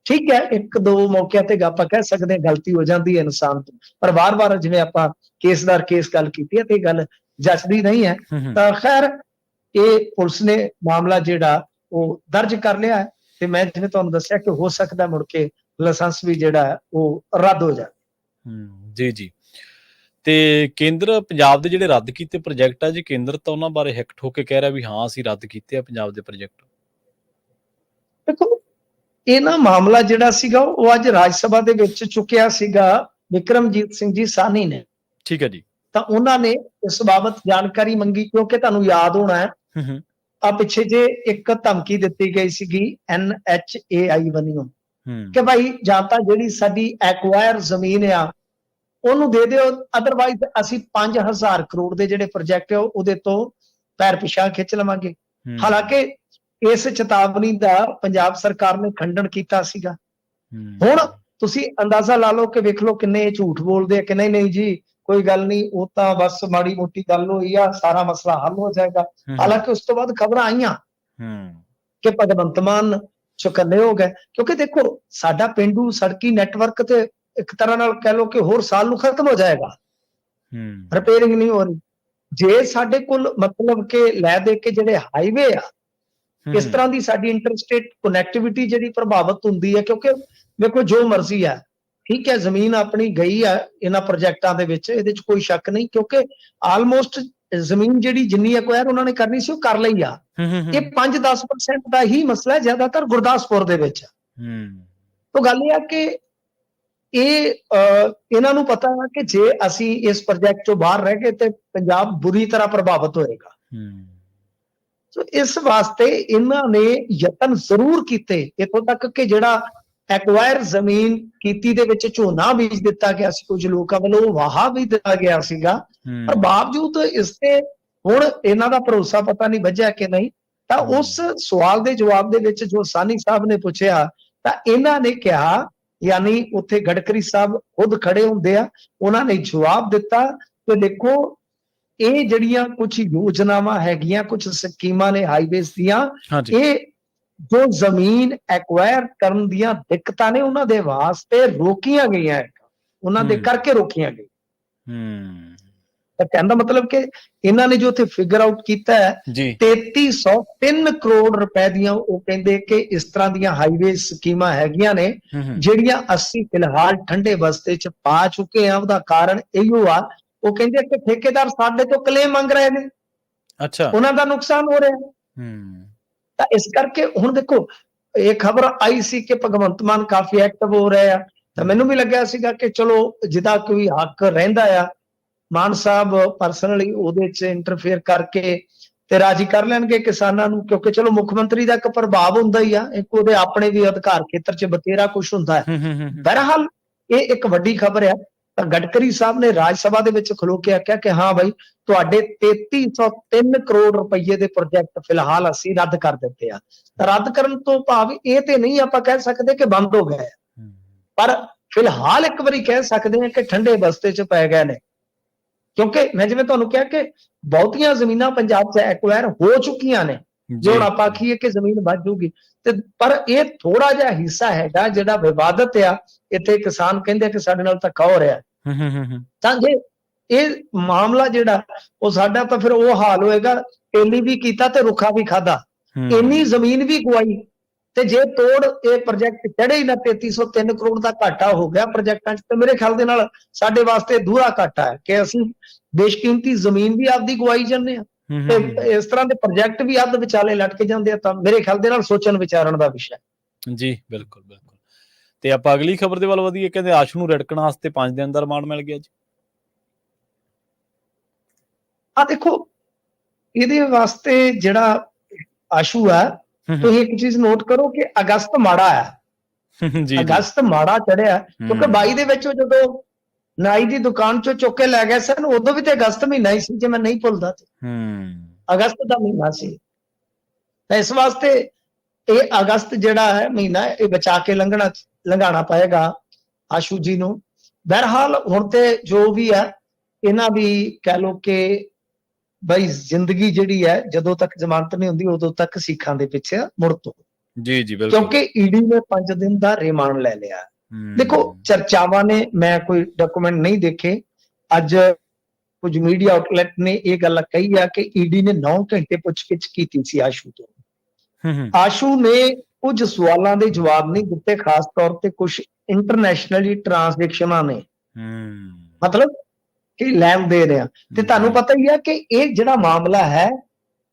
ਠੀਕ ਹੈ ਇੱਕ ਦੋ ਮੌਕਿਆਂ ਤੇ ਆਪਾਂ ਕਹਿ ਸਕਦੇ ਹਾਂ ਗਲਤੀ ਹੋ ਜਾਂਦੀ ਹੈ ਇਨਸਾਨ ਤੋਂ। ਪਰ ਵਾਰ-ਵਾਰ ਜਿਵੇਂ ਆਪਾਂ ਕੇਸਦਾਰ ਕੇਸ ਗੱਲ ਕੀਤੀ ਹੈ ਤੇ ਗੱਲ ਜੱਚਦੀ ਨਹੀਂ ਹੈ। ਤਾਂ ਖੈਰ ਇਹ ਪੁਲਿਸ ਨੇ ਮਾਮਲਾ ਜਿਹੜਾ ਉਹ ਦਰਜ ਕਰ ਲਿਆ ਹੈ ਤੇ ਮੈਂ ਜਿਵੇਂ ਤੁਹਾਨੂੰ ਦੱਸਿਆ ਕਿ ਹੋ ਸਕਦਾ ਮੁੜ ਕੇ ਲਾਇਸੈਂਸ ਵੀ ਜਿਹੜਾ ਉਹ ਰੱਦ ਹੋ ਹੂੰ, ਜੀ ਜੀ। ਤੇ ਕੇਂਦਰ ਪੰਜਾਬ ਦੇ ਜਿਹੜੇ ਰੱਦ ਕੀਤੇ ਪ੍ਰੋਜੈਕਟ ਆ ਜੀ ਕੇਂਦਰ ਤਾਂ ਉਹਨਾਂ ਬਾਰੇ ਹਿੱਕ ਠੋਕ ਕੇ ਕਹਿ ਰਿਹਾ ਵੀ ਹਾਂ ਅਸੀਂ ਰੱਦ ਕੀਤੇ ਆ ਪੰਜਾਬ ਦੇ ਪ੍ਰੋਜੈਕਟ ਦੇਖੋ ਇਹ ਨਾ ਮਾਮਲਾ ਜਿਹੜਾ ਸੀਗਾ ਉਹ ਅੱਜ ਰਾਜ ਸਭਾ ਦੇ ਵਿੱਚ ਚੁੱਕਿਆ ਸੀਗਾ ਵਿਕਰਮਜੀਤ ਸਿੰਘ ਜੀ ਸਾਨੀ ਨੇ। ਠੀਕ ਹੈ ਜੀ। ਤਾਂ ਉਹਨਾਂ ਨੇ ਇਸ ਬਾਬਤ ਜਾਣਕਾਰੀ ਮੰਗੀ ਕਿਉਂਕਿ ਤੁਹਾਨੂੰ ਯਾਦ ਹੋਣਾ ਹੈ। ਆ ਪਿੱਛੇ ਜੇ ਇੱਕ ਧਮਕੀ ਦਿੱਤੀ ਗਈ ਸੀਗੀ NHAI ਵੱਲੋਂ ਹੂੰ। ਕਿ ਭਾਈ ਜਾਂ ਤਾਂ ਜਿਹੜੀ ਸਾਡੀ ਐਕਵਾਇਰ ਜ਼ਮੀਨ ਆ ਉਹਨੂੰ ਦੇ ਦਿਓ ਅਦਰਵਾਈਜ਼ ਅਸੀਂ 5000 ਕਰੋੜ ਦੇ ਜਿਹੜੇ ਪ੍ਰੋਜੈਕਟ ਆ ਉਹਦੇ ਤੋਂ ਪੈਰ ਪਿਛਾਂ ਖਿੱਚ ਲਵਾਂਗੇ। ਹਾਲਾਂਕਿ ਇਸ ਚੇਤਾਵਨੀ ਦਾ ਪੰਜਾਬ ਸਰਕਾਰ ਨੇ ਖੰਡਨ ਕੀਤਾ ਸੀਗਾ। ਹੁਣ ਤੁਸੀਂ ਅੰਦਾਜ਼ਾ ਲਾ ਲਓ ਕਿ ਵੇਖ ਲਓ ਕਿੰਨੇ ਝੂਠ ਬੋਲਦੇ ਆ ਕਿ ਨਹੀਂ ਨਹੀਂ ਜੀ ਕੋਈ ਗੱਲ ਨਹੀਂ ਉਹ ਤਾਂ ਬਸ ਮਾੜੀ ਮੋਟੀ ਗੱਲ ਹੋਈ ਆ ਸਾਰਾ ਮਸਲਾ ਹੱਲ ਹੋ ਜਾਏਗਾ। ਹਾਲਾਂਕਿ ਉਸ ਤੋਂ ਬਾਅਦ ਖਬਰਾਂ ਆਈਆਂ ਕਿ ਭਗਵੰਤ ਮਾਨ ਚੁਕੰਨੇ ਹੋ ਗਏ। ਕਿਉਂਕਿ ਦੇਖੋ ਸਾਡਾ ਪਿੰਡੂ ਸੜਕੀ ਨੈਟਵਰਕ ਤੇ ਇੱਕ ਤਰ੍ਹਾਂ ਨਾਲ ਕਹਿ ਲਓ ਕਿ ਹੋਰ ਸਾਲ ਨੂੰ ਖਤਮ ਹੋ ਜਾਏਗਾ। ਹੂੰ। ਰਿਪੇਅਰਿੰਗ ਨਹੀਂ ਹੋ ਰਹੀ। ਜੇ ਸਾਡੇ ਕੋਲ ਮਤਲਬ ਕਿ ਲੈ ਦੇ ਕੇ ਜਿਹੜੇ ਹਾਈਵੇ ਆ ਇਸ ਤਰ੍ਹਾਂ ਦੀ ਸਾਡੀ ਇੰਟਰਸਟੇਟ ਕਨੈਕਟੀਵਿਟੀ ਜਿਹੜੀ ਪ੍ਰਭਾਵਿਤ ਹੁੰਦੀ ਹੈ ਕਿਉਂਕਿ ਵੇਖੋ ਜੋ ਮਰਜ਼ੀ ਹੈ ਠੀਕ ਹੈ ਜ਼ਮੀਨ ਆਪਣੀ ਗਈ ਹੈ ਇਹਨਾਂ ਪ੍ਰੋਜੈਕਟਾਂ ਦੇ ਵਿੱਚ ਇਹਦੇ ਵਿੱਚ ਕੋਈ ਸ਼ੱਕ ਨਹੀਂ ਕਿਉਂਕਿ ਆਲਮੋਸਟ ਜ਼ਮੀਨ ਜਿਹੜੀ ਜਿੰਨੀ ਐਕਵਾਇਰ ਉਹਨਾਂ ਨੇ ਕਰਨੀ ਸੀ ਉਹ ਕਰ ਲਈ ਆ। ਇਹ 5-10% ਦਾ ਹੀ ਮਸਲਾ ਜ਼ਿਆਦਾਤਰ ਗੁਰਦਾਸਪੁਰ ਦੇ ਵਿੱਚ। ਹੂੰ। ਤਾਂ ਗੱਲ ਇਹ ਆ ਕਿ ਇਹ ਇਹਨਾਂ ਨੂੰ ਪਤਾ ਹੈ ਕਿ ਜੇ ਅਸੀਂ ਇਸ ਪ੍ਰੋਜੈਕਟ ਤੋਂ ਬਾਹਰ ਰਹਿ ਗਏ ਤੇ ਪੰਜਾਬ ਬੁਰੀ ਤਰ੍ਹਾਂ ਪ੍ਰਭਾਵਿਤ ਹੋਏਗਾ। ਹੂੰ। ਸੋ ਇਸ ਵਾਸਤੇ ਇਹਨਾਂ ਨੇ ਯਤਨ ਜ਼ਰੂਰ ਕੀਤੇ ਇਥੋਂ ਤੱਕ ਕਿ ਜਿਹੜਾ ਐਕਵਾਇਰ ਜ਼ਮੀਨ ਕੀਤੀ ਦੇ ਵਿੱਚ ਝੋਨਾ ਬੀਜ ਦਿੱਤਾ ਗਿਆ ਸੀ ਕੁਝ ਲੋਕਾਂ ਵੱਲੋਂ ਵਾਹਾ ਵੀ ਦਿੱਤਾ ਗਿਆ ਸੀਗਾ ਪਰ ਬਾਵਜੂਦ ਇਸ ਤੇ ਹੁਣ ਇਹਨਾਂ ਦਾ ਭਰੋਸਾ ਪਤਾ ਨਹੀਂ ਵੱਜਿਆ ਕਿ ਨਹੀਂ ਤਾਂ। ਉਸ ਸਵਾਲ ਦੇ ਜਵਾਬ ਦੇ ਵਿੱਚ ਜੋ ਸਾਨੀ ਸਾਹਿਬ ਨੇ ਪੁੱਛਿਆ ਤਾਂ ਇਹਨਾਂ ਨੇ ਕਿਹਾ ਯਾਨੀ ਉੱਥੇ ਗੜਕਰੀ ਸਾਹਿਬ ਖੁਦ ਖੜੇ ਹੁੰਦੇ ਆ ਉਹਨਾਂ ਨੇ ਜਵਾਬ ਦਿੱਤਾ ਕਿ ਦੇਖੋ ਇਹ ਜਿਹੜੀਆਂ ਕੁਝ ਯੋਜਨਾਵਾਂ ਹੈਗੀਆਂ ਕੁਝ ਸਕੀਮਾਂ ਨੇ ਹਾਈਵੇਜ਼ ਦੀਆਂ ਇਹ ਜੋ ਜ਼ਮੀਨ ਐਕਵਾਇਰ ਕਰਨ ਦੀਆਂ ਦਿੱਕਤਾਂ ਨੇ ਉਹਨਾਂ ਦੇ ਵਾਸਤੇ ਰੋਕੀਆਂ ਗਈਆਂ। ਉਹਨਾਂ ਦੇ। ਕਰਕੇ ਰੋਕੀਆਂ ਗਈਆਂ। ਹੂੰ। ਤਾਂ ਕਹਿਣ ਦਾ ਮਤਲਬ ਕਿ ਇਹਨਾਂ ਨੇ ਜੋ ਉੱਥੇ ਫਿਗਰ ਆਊਟ ਕੀਤਾ ਹੈ ਜੀ। 3303 ਕਰੋੜ ਰੁਪਏ ਦੀਆਂ ਉਹ ਕਹਿੰਦੇ ਕਿ ਇਸ ਤਰ੍ਹਾਂ ਦੀਆਂ ਹਾਈਵੇ ਸਕੀਮਾਂ ਹੈਗੀਆਂ ਨੇ ਜਿਹੜੀਆਂ ਅਸੀਂ ਫਿਲਹਾਲ ਠੰਡੇ ਬਸਤੇ 'ਚ ਪਾ ਚੁੱਕੇ ਹਾਂ। ਉਹਦਾ ਕਾਰਨ ਇਹੋ ਆ ਉਹ ਕਹਿੰਦੇ ਕਿ ਠੇਕੇਦਾਰ ਸਾਡੇ ਤੋਂ ਕਲੇਮ ਮੰਗ ਰਹੇ ਨੇ। ਅੱਛਾ। ਉਹਨਾਂ ਦਾ ਨੁਕਸਾਨ ਹੋ ਰਿਹਾ। ਹੂੰ। ਤਾਂ ਇਸ ਕਰਕੇ ਹੁਣ ਦੇਖੋ ਇਹ ਖਬਰ ਆਈ ਸੀ ਕਿ ਭਗਵੰਤ ਮਾਨ ਕਾਫੀ ਐਕਟਿਵ ਹੋ ਰਹੇ ਆ। ਤਾਂ ਮੈਨੂੰ ਵੀ ਲੱਗਿਆ ਸੀਗਾ ਕਿ ਚਲੋ ਜਿਹਦਾ ਕੋਈ ਹੱਕ ਰਹਿੰਦਾ ਆ ਮਾਨ ਸਾਹਿਬ ਪਰਸਨਲੀ ਉਹਦੇ 'ਚ ਇੰਟਰਫੇਅਰ ਕਰਕੇ ਤੇ ਰਾਜੀ ਕਰ ਲੈਣਗੇ ਕਿਸਾਨਾਂ ਨੂੰ ਕਿਉਂਕਿ ਚਲੋ ਮੁੱਖ ਮੰਤਰੀ ਦਾ ਇੱਕ ਪ੍ਰਭਾਵ ਹੁੰਦਾ ਹੀ ਆ। ਇੱਕ ਉਹਦੇ ਆਪਣੇ ਵੀ ਅਧਿਕਾਰ ਖੇਤਰ 'ਚ ਬਥੇਰਾ ਕੁਝ ਹੁੰਦਾ ਹੈ। ਬਹਰਹਾਲ ਇਹ ਇੱਕ ਵੱਡੀ ਖਬਰ ਹੈ ਤਾਂ ਗਡਕਰੀ ਸਾਹਿਬ ਨੇ ਰਾਜ ਸਭਾ ਦੇ ਵਿੱਚ ਖਲੋ ਕੇ ਆਖਿਆ ਕਿ ਹਾਂ ਭਾਈ ਤੁਹਾਡੇ 3303 ਕਰੋੜ ਰੁਪਏ ਦੇ ਪ੍ਰੋਜੈਕਟ ਫਿਲਹਾਲ ਅਸੀਂ ਰੱਦ ਕਰ ਦਿੱਤੇ ਆ। ਰੱਦ ਕਰਨ ਤੋਂ ਭਾਵ ਇਹ ਤੇ ਨਹੀਂ ਆਪਾਂ ਕਹਿ ਸਕਦੇ ਕਿ ਬੰਦ ਹੋ ਗਏ ਆ। ਪਰ ਫਿਲਹਾਲ ਇੱਕ ਵਾਰੀ ਕਹਿ ਸਕਦੇ ਹਾਂ ਕਿ ਠੰਡੇ ਬਸਤੇ 'ਚ ਪੈ ਗਏ ਨੇ। ਕਿਉਂਕਿ ਮੈਂ ਜਿਵੇਂ ਤੁਹਾਨੂੰ ਕਿਹਾ ਕਿ ਬਹੁਤੀਆਂ ਜ਼ਮੀਨਾਂ ਪੰਜਾਬ 'ਚ ਐਕਵਾਇਰ ਹੋ ਚੁੱਕੀਆਂ ਨੇ। ਜੇ ਹੁਣ ਆਪਾਂ ਆਖੀਏ ਕਿ ਜ਼ਮੀਨ ਵੱਧ ਜੂਗੀ ਤੇ ਪਰ ਇਹ ਥੋੜਾ ਜਿਹਾ ਹਿੱਸਾ ਹੈਗਾ ਜਿਹੜਾ ਵਿਵਾਦਤ ਆ ਇੱਥੇ ਕਿਸਾਨ ਕਹਿੰਦੇ ਕਿ ਸਾਡੇ ਨਾਲ ਧੱਕਾ ਹੋ ਰਿਹਾ। ਹੂੰ, ਹੂੰ, ਹੂੰ, ਹੂੰ, ਤਾਂ ਜੇ ਇਹ ਮਾਮਲਾ ਜਿਹੜਾ ਉਹ ਸਾਡਾ ਤਾਂ ਫਿਰ ਉਹ ਹਾਲ ਹੋਏਗਾ ਤੇਲੀ ਵੀ ਕੀਤਾ ਤੇ ਰੁੱਖਾ ਵੀ ਖਾਦਾ ਇੰਨੀ ਜ਼ਮੀਨ ਵੀ ਗਵਾਈ ਤੇ ਜੇ ਤੋੜ ਇਹ ਪ੍ਰੋਜੈਕਟ ਚੜੇ ਹੀ ਨਾ 3303 ਕਰੋੜ ਦਾ ਘਾਟਾ ਹੋ ਗਿਆ ਪ੍ਰੋਜੈਕਟਾਂ 'ਚ ਤੇ ਮੇਰੇ ਖਿਆਲ ਦੇ ਨਾਲ ਸਾਡੇ ਵਾਸਤੇ ਦੂਰਾ ਘਾਟਾ ਹੈ ਕਿ ਅਸੀਂ ਬੇਸ਼ਕੀਮਤੀ ਜ਼ਮੀਨ ਵੀ ਆਪਦੀ ਗਵਾਈ ਜਾਂਦੇ ਆ ਤੇ ਇਸ ਤਰ੍ਹਾਂ ਦੇ ਪ੍ਰੋਜੈਕਟ ਵੀ ਅੱਧ ਵਿਚਾਲੇ ਲਟਕ ਜਾਂਦੇ ਆ ਤਾਂ ਮੇਰੇ ਖਿਆਲ ਦੇ ਨਾਲ ਸੋਚਣ ਵਿਚਾਰਨ ਦਾ ਵਿਸ਼ਾ। ਜੀ ਬਿਲਕੁਲ ਬਿਲਕੁਲ। ਤੇ ਆਪਾਂ ਅਗਲੀ ਖਬਰ ਦੇ ਵੱਲ ਵਧੀਏ ਕਹਿੰਦੇ ਆਸ਼ੂ ਨੂੰ ਰੜਕਣ ਵਾਸਤੇ 5 ਦਿਨ ਦਾ ਰਿਮਾਂਡ ਮਿਲ ਗਿਆ ਜੀ। ਆ ਦੇਖੋ ਇਹਦੇ ਵਾਸਤੇ ਜਿਹੜਾ ਆਸ਼ੂ ਆ ਤੁਸੀਂ ਇੱਕ ਚੀਜ਼ ਨੋਟ ਕਰੋ ਕਿ ਅਗਸਤ ਮਾੜਾ ਆ। ਜੀ ਅਗਸਤ ਮਾੜਾ ਚੜਿਆ ਕਿਉਂਕਿ ਹੂੰ, 22 ਦੇ ਵਿੱਚ ਜਦੋਂ ਨਾਈ ਦੀ ਦੁਕਾਨ ਚੋਂ ਚੁੱਕ ਕੇ ਲੈ ਗਏ ਸਨ ਉਦੋਂ ਵੀ ਤੇ ਅਗਸਤ ਮਹੀਨਾ ਹੀ ਸੀ ਜੇ ਮੈਂ ਨਹੀਂ ਭੁੱਲਦਾ ਤੇ। ਹੂੰ। ਅਗਸਤ ਦਾ ਮਹੀਨਾ ਸੀ। ਤਾਂ ਇਸ ਵਾਸਤੇ ਇਹ ਅਗਸਤ ਜਿਹੜਾ ਹੈ ਮਹੀਨਾ ਇਹ ਬਚਾ ਕੇ ਲੰਘਣਾ ਲੰਘਾਣਾ ਪਏਗਾ ਆਸ਼ੂ ਜੀ ਨੂੰ। ਬਹਰਹਾਲ ਹੁਣ ਤੇ ਜੋ ਵੀ ਹੈ ਇਹਨਾਂ ਵੀ ਕਹਿ ਲੋ ਕਿ ਬਈ ਜ਼ਿੰਦਗੀ ਜਿਹੜੀ ਹੈ ਜਦੋਂ ਤੱਕ ਜ਼ਮਾਨਤ ਨਹੀਂ ਹੁੰਦੀ ਉਦੋਂ ਤੱਕ ਸਿੱਖਾਂ ਦੇ ਪਿੱਛੇ ਮੁੜ ਤੋਂ ਜੀ ਜੀ ਬਿਲਕੁਲ। ਕਿਉਂਕਿ ਈਡੀ ਨੇ 5 ਦਿਨ ਦਾ ਰਿਮਾਂਡ ਲੈ ਲਿਆ। ਦੇਖੋ ਚਰਚਾਵਾਂ ਨੇ ਮੈਂ ਕੋਈ ਡਾਕੂਮੈਂਟ ਨਹੀਂ ਦੇਖੇ। ਅੱਜ ਕੁਝ ਮੀਡੀਆ ਆਊਟਲੈਟ ਨੇ ਇਹ ਗੱਲ ਕਹੀ ਆ ਕਿ ਈਡੀ ਨੇ 9 ਘੰਟੇ ਪੁੱਛਗਿੱਛ ਕੀਤੀ ਸੀ ਆਸ਼ੂ ਤੋਂ। ਹੂੰ, ਹੂੰ, ਆਸ਼ੂ ਨੇ ਕੁਝ ਸਵਾਲਾਂ ਦੇ ਜਵਾਬ ਨਹੀਂ ਦਿੱਤੇ ਖਾਸ ਤੌਰ ਤੇ ਕੁਝ ਇੰਟਰਨੈਸ਼ਨਲੀ ਟ੍ਰਾਂਜੈਕਸ਼ਨਾਂ ਨੇ। ਹੂੰ, ਮਤਲਬ ਕਿ ਲੈਣ ਦੇ ਰਿਹਾ ਤੇ ਤੁਹਾਨੂੰ ਪਤਾ ਹੀ ਹੈ ਕਿ ਇਹ ਜਿਹੜਾ ਮਾਮਲਾ ਹੈ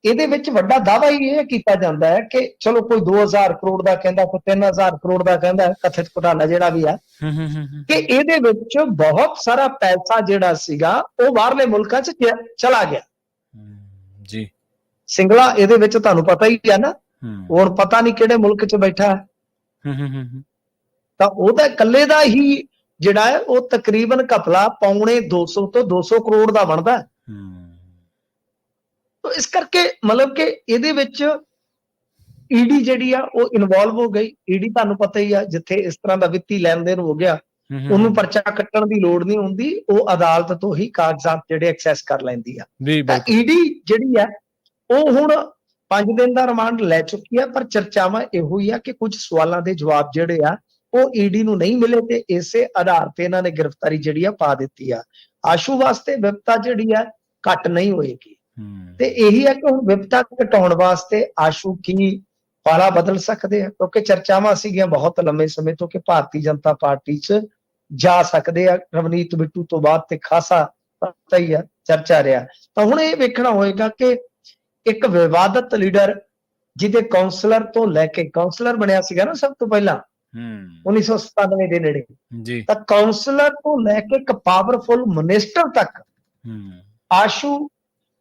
ਇਹਦੇ ਵਿੱਚ ਵੱਡਾ ਦਾਅਵਾ ਹੀ ਇਹ ਕੀਤਾ ਜਾਂਦਾ ਹੈ ਕਿ ਚਲੋ ਕੋਈ 2000 ਕਰੋੜ ਦਾ ਕਹਿੰਦਾ ਕੋਈ 3000 ਕਰੋੜ ਦਾ ਕਹਿੰਦਾ ਕਥਿਤ ਘੁਟਾਲਾ ਜਿਹੜਾ ਵੀ ਹੈ ਹੂੰ ਹੂੰ ਹੂੰ ਹੂੰ। ਕਿ ਇਹਦੇ ਵਿੱਚ ਬਹੁਤ ਸਾਰਾ ਪੈਸਾ ਜਿਹੜਾ ਸੀਗਾ ਉਹ ਬਾਹਰਲੇ ਮੁਲਕਾਂ 'ਚ ਚਲਾ ਗਿਆ। ਜੀ। ਸਿੰਗਲਾ ਇਹਦੇ ਵਿੱਚ ਤੁਹਾਨੂੰ ਪਤਾ ਹੀ ਹੈ ਨਾ ਹੋਰ ਪਤਾ ਨਹੀਂ ਕਿਹੜੇ ਮੁਲਕ 'ਚ ਬੈਠਾ। ਹੈ ਤਾਂ ਉਹਦਾ ਇਕੱਲੇ ਦਾ ਹੀ ਜਿਹੜਾ ਹੈ ਉਹ ਤਕਰੀਬਨ ਘਪਲਾ ਪੌਣੇ 200 ਤੋਂ 200 ਕਰੋੜ ਦਾ ਬਣਦਾ। ਹੂੰ। ਤਾਂ ਇਸ ਕਰਕੇ ਮਤਲਬ ਕਿ ਇਹਦੇ ਵਿੱਚ ਈਡੀ ਜਿਹੜੀ ਆ ਉਹ ਇਨਵੋਲਵ ਹੋ ਗਈ। ਈਡੀ ਤੁਹਾਨੂੰ ਪਤਾ ਹੀ ਆ ਜਿੱਥੇ ਇਸ ਤਰ੍ਹਾਂ ਦਾ ਵਿੱਤੀ ਲੈਣ ਦੇਣ ਹੋ ਗਿਆ ਉਹਨੂੰ ਪਰਚਾ ਕੱਟਣ ਦੀ ਲੋੜ ਨਹੀਂ ਹੁੰਦੀ ਉਹ ਅਦਾਲਤ ਤੋਂ ਹੀ ਕਾਗਜ਼ਾਤ ਜਿਹੜੇ ਐਕਸੈਸ ਕਰ ਲੈਂਦੀ ਆ। ਤਾਂ ਈਡੀ ਜਿਹੜੀ ਆ ਉਹ ਹੁਣ 5 ਦਿਨ ਦਾ ਰਿਮਾਂਡ ਲੈ ਚੁੱਕੀ ਆ ਪਰ ਚਰਚਾਵਾਂ ਇਹੋ ਹੀ ਆ ਕਿ ਕੁਝ ਸਵਾਲਾਂ ਦੇ ਜਵਾਬ ਜਿਹੜੇ ਆ ਉਹ ਈਡੀ ਨੂੰ ਨਹੀਂ ਮਿਲੇ ਤੇ ਇਸੇ ਆਧਾਰ ਤੇ ਇਹਨਾਂ ਨੇ ਗ੍ਰਿਫਤਾਰੀ ਜਿਹੜੀ ਆ ਪਾ ਦਿੱਤੀ ਆ। ਆਸ਼ੂ ਵਾਸਤੇ ਵਿਪਤਾ ਜਿਹੜੀ ਆ ਘਟ ਨਹੀਂ ਹੋਏਗੀ। ਤੇ ਇਹੀ ਹੈ ਕਿ ਹੁਣ ਵਿਪਤਾ ਘਟਾਉਣ ਵਾਸਤੇ ਆਸ਼ੂ ਕੀ ਪਾਲਾ ਬਦਲ ਸਕਦੇ ਆ? ਕਿਉਂਕਿ ਚਰਚਾਵਾਂ ਸੀਗੀਆਂ ਬਹੁਤ ਲੰਮੇ ਸਮੇਂ ਤੋਂ ਕਿ ਭਾਰਤੀ ਜਨਤਾ ਪਾਰਟੀ 'ਚ ਜਾ ਸਕਦੇ ਆ। ਰਵਨੀਤ ਬਿੱਟੂ ਤੋਂ ਬਾਅਦ ਤੇ ਖਾਸਾ ਪਤਾ ਹੀ ਆ ਚਰਚਾ ਰਿਹਾ। ਤਾਂ ਹੁਣ ਇਹ ਵੇਖਣਾ ਹੋਏਗਾ ਕਿ ਇੱਕ ਵਿਵਾਦਤ ਲੀਡਰ ਜਿਹਦੇ ਕਾਉਂਸਲਰ ਤੋਂ ਲੈ ਕੇ ਕਾਉਂਸਲਰ ਬਣਿਆ ਸੀਗਾ ਨਾ ਸਭ ਤੋਂ ਪਹਿਲਾਂ ਹੂੰ। 1997 ਦੇ ਨੇੜੇ। ਜੀ। ਤਾਂ ਕਾਉਂਸਲਰ ਤੋਂ ਲੈ ਕੇ ਇੱਕ ਪਾਵਰਫੁਲ ਮਿਨਿਸਟਰ ਤੱਕ ਹੂੰ। ਆਸ਼ੂ